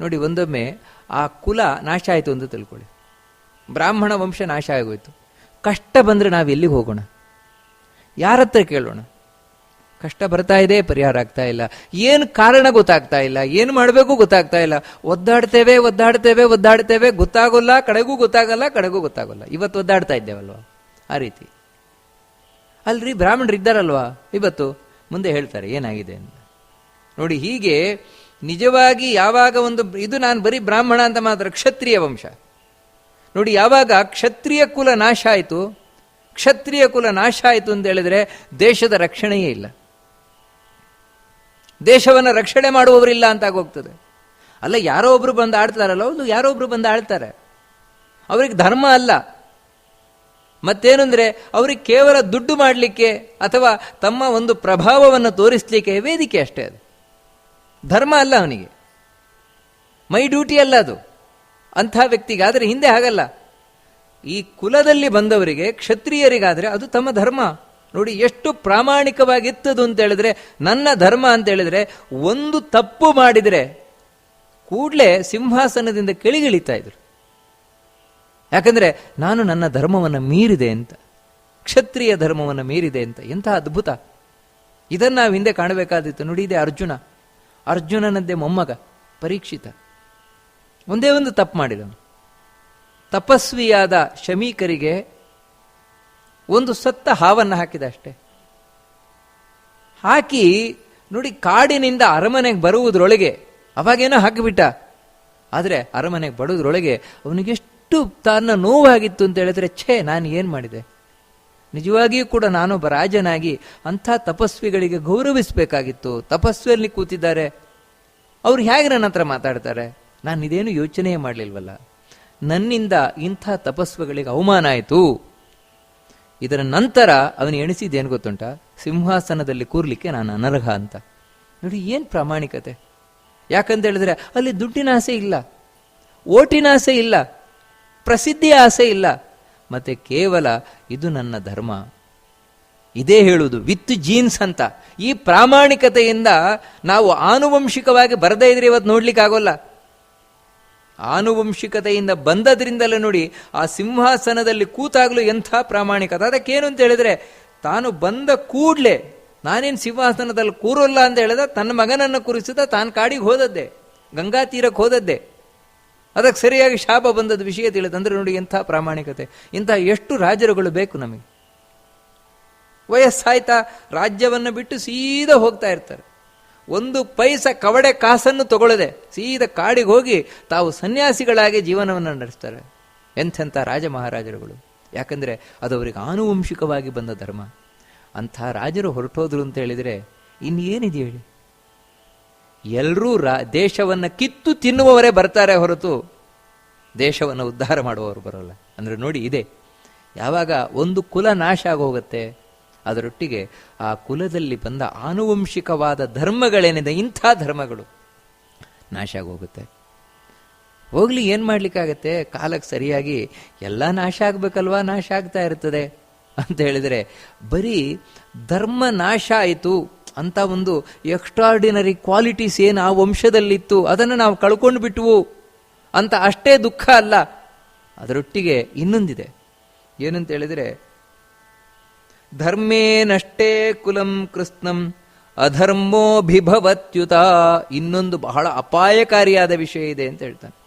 ನೋಡಿ, ಒಂದೊಮ್ಮೆ ಆ ಕುಲ ನಾಶ ಆಯಿತು ಅಂತ ತಿಳ್ಕೊಳ್ಳಿ. ಬ್ರಾಹ್ಮಣ ವಂಶ ನಾಶ ಆಗೋಯ್ತು. ಕಷ್ಟ ಬಂದರೆ ನಾವು ಎಲ್ಲಿಗೆ ಹೋಗೋಣ? ಯಾರ ಹತ್ರ ಕೇಳೋಣ? ಕಷ್ಟ ಬರ್ತಾ ಇದೆ, ಪರಿಹಾರ ಆಗ್ತಾ ಇಲ್ಲ. ಏನು ಕಾರಣ ಗೊತ್ತಾಗ್ತಾ ಇಲ್ಲ, ಏನು ಮಾಡಬೇಕು ಗೊತ್ತಾಗ್ತಾ ಇಲ್ಲ. ಒದ್ದಾಡ್ತೇವೆ ಒದ್ದಾಡ್ತೇವೆ ಒದ್ದಾಡ್ತೇವೆ, ಗೊತ್ತಾಗೋಲ್ಲ, ಕಡೆಗೂ ಗೊತ್ತಾಗಲ್ಲ ಕಡೆಗೂ ಗೊತ್ತಾಗಲ್ಲ. ಇವತ್ತು ಒದ್ದಾಡ್ತಾ ಇದ್ದೇವಲ್ವಾ? ಆ ರೀತಿ. ಅಲ್ರಿ, ಬ್ರಾಹ್ಮಣರು ಇದ್ದಾರಲ್ವಾ? ಇವತ್ತು ಮುಂದೆ ಹೇಳ್ತಾರೆ, ಏನಾಗಿದೆ ಅಂತ. ನೋಡಿ, ಹೀಗೆ ನಿಜವಾಗಿ ಯಾವಾಗ ಒಂದು, ಇದು ನಾನು ಬರೀ ಬ್ರಾಹ್ಮಣ ಅಂತ ಮಾತ್ರ, ಕ್ಷತ್ರಿಯ ವಂಶ. ನೋಡಿ, ಯಾವಾಗ ಕ್ಷತ್ರಿಯ ಕುಲ ನಾಶ ಆಯಿತು, ಕ್ಷತ್ರಿಯ ಕುಲ ನಾಶ ಆಯಿತು ಅಂತ ಹೇಳಿದ್ರೆ ದೇಶದ ರಕ್ಷಣೆಯೇ ಇಲ್ಲ. ದೇಶವನ್ನು ರಕ್ಷಣೆ ಮಾಡುವವರಿಲ್ಲ ಅಂತ ಆಗೋಗ್ತದೆ. ಅಲ್ಲ, ಯಾರೋ ಒಬ್ರು ಬಂದು ಆಡ್ತಾರಲ್ಲ ಒಂದು ಯಾರೋ ಒಬ್ರು ಬಂದು ಆಡ್ತಾರೆ ಅವ್ರಿಗೆ ಧರ್ಮ ಅಲ್ಲ. ಮತ್ತೇನೆಂದರೆ, ಅವ್ರಿಗೆ ಕೇವಲ ದುಡ್ಡು ಮಾಡಲಿಕ್ಕೆ ಅಥವಾ ತಮ್ಮ ಒಂದು ಪ್ರಭಾವವನ್ನು ತೋರಿಸ್ಲಿಕ್ಕೆ ವೇದಿಕೆ ಅಷ್ಟೇ ಅದು. ಧರ್ಮ ಅಲ್ಲ ಅವನಿಗೆ. ಮೈ ಡ್ಯೂಟಿ ಅಲ್ಲ ಅದು. ಅಂಥ ವ್ಯಕ್ತಿಗಾದರೆ ಹಿಂದೆ ಹಾಗಲ್ಲ. ಈ ಕುಲದಲ್ಲಿ ಬಂದವರಿಗೆ ಕ್ಷತ್ರಿಯರಿಗಾದರೆ ಅದು ತಮ್ಮ ಧರ್ಮ. ನೋಡಿ ಎಷ್ಟು ಪ್ರಾಮಾಣಿಕವಾಗಿತ್ತದು ಅಂತ ಹೇಳಿದ್ರೆ, ನನ್ನ ಧರ್ಮ ಅಂತ ಹೇಳಿದ್ರೆ, ಒಂದು ತಪ್ಪು ಮಾಡಿದರೆ ಕೂಡಲೇ ಸಿಂಹಾಸನದಿಂದ ಕೆಳಗಿಳಿತಾ ಇದ್ರು. ಯಾಕಂದ್ರೆ ನಾನು ನನ್ನ ಧರ್ಮವನ್ನು ಮೀರಿದೆ ಅಂತ, ಕ್ಷತ್ರಿಯ ಧರ್ಮವನ್ನು ಮೀರಿದೆ ಅಂತ, ಎಂಥ ಅದ್ಭುತ. ಇದನ್ನು ನಾವು ಹಿಂದೆ ಕಾಣಬೇಕಾದಿತ್ತು ನೋಡಿ, ಇದೆ ಅರ್ಜುನ. ಅರ್ಜುನನದ್ದೇ ಮೊಮ್ಮಗ, ಪರೀಕ್ಷಿತ. ಒಂದೇ ಒಂದು ತಪ್ಪು ಮಾಡಿದನು ತಪಸ್ವಿಯಾದ ಶಮೀಕರಿಗೆ ಒಂದು ಸತ್ತ ಹಾವನ್ನು ಹಾಕಿದ ಅಷ್ಟೇ. ಹಾಕಿ ನೋಡಿ ಕಾಡಿನಿಂದ ಅರಮನೆಗೆ ಬರುವುದರೊಳಗೆ ಅವಾಗೇನೋ ಹಾಕಿಬಿಟ್ಟ. ಆದರೆ ಅರಮನೆಗೆ ಬಡೋದ್ರೊಳಗೆ ಅವನಿಗೆಷ್ಟು ತನ್ನ ನೋವಾಗಿತ್ತು ಅಂತ ಹೇಳಿದ್ರೆ, ಛೇ, ನಾನು ಏನು ಮಾಡಿದೆ? ನಿಜವಾಗಿಯೂ ಕೂಡ ನಾನೊಬ್ಬ ರಾಜನಾಗಿ ಅಂಥ ತಪಸ್ವಿಗಳಿಗೆ ಗೌರವಿಸಬೇಕಾಗಿತ್ತು. ತಪಸ್ವಿಯಲ್ಲಿ ಕೂತಿದ್ದಾರೆ. ಅವ್ರು ಹೇಗೆ ನನ್ನ ಹತ್ರ ಮಾತಾಡ್ತಾರೆ? ನಾನು ಇದೇನು ಯೋಚನೆ ಮಾಡಲಿಲ್ವಲ್ಲ. ನನ್ನಿಂದ ಇಂಥ ತಪಸ್ವಿಗಳಿಗೆ ಅವಮಾನ ಆಯಿತು. ಇದರ ನಂತರ ಅವನು ಎಣಿಸಿದ್ದೇನು ಗೊತ್ತುಂಟ? ಸಿಂಹಾಸನದಲ್ಲಿ ಕೂರ್ಲಿಕ್ಕೆ ನಾನು ಅನರ್ಹ ಅಂತ. ನೋಡಿ, ಏನು ಪ್ರಾಮಾಣಿಕತೆ? ಯಾಕಂತ ಹೇಳಿದ್ರೆ, ಅಲ್ಲಿ ದುಡ್ಡಿನ ಆಸೆ ಇಲ್ಲ. ಓಟಿನ ಆಸೆ ಇಲ್ಲ. ಪ್ರಸಿದ್ಧಿಯ ಆಸೆ ಇಲ್ಲ. ಮತ್ತೆ ಕೇವಲ ಇದು ನನ್ನ ಧರ್ಮ. ಇದೇ ಹೇಳುವುದು, ವಿತ್ ಜೀನ್ಸ್ ಅಂತ. ಈ ಪ್ರಾಮಾಣಿಕತೆಯಿಂದ ನಾವು ಆನುವಂಶಿಕವಾಗಿ ಬರದೇ ಇದ್ರೆ ಇವತ್ತು ನೋಡ್ಲಿಕ್ಕೆ ಆಗೋಲ್ಲ ಆನುವಂಶಿಕತೆಯಿಂದ ಬಂದದ್ರಿಂದಲೇ ನೋಡಿ ಆ ಸಿಂಹಾಸನದಲ್ಲಿ ಕೂತಾಗಲೂ ಎಂಥ ಪ್ರಾಮಾಣಿಕತೆ. ಅದಕ್ಕೇನು ಅಂತ ಹೇಳಿದ್ರೆ, ತಾನು ಬಂದ ಕೂಡ್ಲೆ ನಾನೇನು ಸಿಂಹಾಸನದಲ್ಲಿ ಕೂರೋಲ್ಲ ಅಂತ ಹೇಳಿದ ತನ್ನ ಮಗನನ್ನು ಕುರಿಸಿದ ತಾನು ಕಾಡಿಗೆ ಹೋದದ್ದೇ, ಗಂಗಾ ತೀರಕ್ಕೆ ಹೋದದ್ದೆ. ಅದಕ್ಕೆ ಸರಿಯಾಗಿ ಶಾಪ ಬಂದದ ವಿಷಯ ತಿಳಿದಂದ್ರೆ ನೋಡಿ ಎಂಥ ಪ್ರಾಮಾಣಿಕತೆ. ಇಂಥ ಎಷ್ಟು ರಾಜರುಗಳು ಬೇಕು ನಮಗೆ. ವಯಸ್ಸಾಯ್ತಾ ರಾಜ್ಯವನ್ನು ಬಿಟ್ಟು ಸೀದಾ ಹೋಗ್ತಾ ಇರ್ತಾರೆ. ಒಂದು ಪೈಸ ಕವಡೆ ಕಾಸನ್ನು ತಗೊಳ್ಳದೆ ಸೀದ ಕಾಡಿಗೆ ಹೋಗಿ ತಾವು ಸನ್ಯಾಸಿಗಳಾಗಿ ಜೀವನವನ್ನು ನಡೆಸ್ತಾರೆ. ಎಂಥೆಂಥ ರಾಜ ಮಹಾರಾಜರುಗಳು ಯಾಕಂದರೆ ಅದು ಅವರಿಗೆ ಆನುವಂಶಿಕವಾಗಿ ಬಂದ ಧರ್ಮ. ಅಂಥ ರಾಜರು ಹೊರಟೋದ್ರು ಅಂತ ಹೇಳಿದರೆ ಇನ್ನೇನಿದೆ ಹೇಳಿ? ಎಲ್ಲರೂ ರಾ, ದೇಶವನ್ನು ಕಿತ್ತು ತಿನ್ನುವವರೇ ಬರ್ತಾರೆ ಹೊರತು ದೇಶವನ್ನು ಉದ್ಧಾರ ಮಾಡುವವರು ಬರೋಲ್ಲ. ಅಂದರೆ ನೋಡಿ ಇದೆ. ಯಾವಾಗ ಒಂದು ಕುಲ ನಾಶ ಆಗೋಗುತ್ತೆ ಅದರೊಟ್ಟಿಗೆ ಆ ಕುಲದಲ್ಲಿ ಬಂದ ಆನುವಂಶಿಕವಾದ ಧರ್ಮಗಳೇನಿದೆ ಇಂಥ ಧರ್ಮಗಳು ನಾಶ ಆಗೋಗುತ್ತೆ. ಹೋಗ್ಲಿ, ಏನು ಮಾಡ್ಲಿಕ್ಕಾಗತ್ತೆ ಕಾಲಕ್ಕೆ ಸರಿಯಾಗಿ ಎಲ್ಲ ನಾಶ ಆಗ್ಬೇಕಲ್ವಾ? ನಾಶ ಆಗ್ತಾ ಇರ್ತದೆ ಅಂತ ಹೇಳಿದರೆ, ಬರೀ ಧರ್ಮ ನಾಶ ಆಯಿತು ಅಂತ ಒಂದು ಎಕ್ಸ್ಟ್ರಾರ್ಡಿನರಿ ಕ್ವಾಲಿಟೀಸ್ ಏನು ಆ ವಂಶದಲ್ಲಿತ್ತು, ಅದನ್ನು ನಾವು ಕಳ್ಕೊಂಡು ಬಿಟ್ವು ಅಂತ ಅಷ್ಟೇ ದುಃಖ ಅಲ್ಲ. ಅದರೊಟ್ಟಿಗೆ ಇನ್ನೊಂದಿದೆ. ಏನಂತ ಹೇಳಿದರೆ ಧರ್ಮೇನಷ್ಟೇ ಕುಲಂ ಕೃಷ್ಣಂ ಅಧರ್ಮೋಭಿಭವತ್ಯುತ. ಇನ್ನೊಂದು ಬಹಳ ಅಪಾಯಕಾರಿಯಾದ ವಿಷಯ ಇದೆ ಅಂತ ಹೇಳ್ತಾನೆ.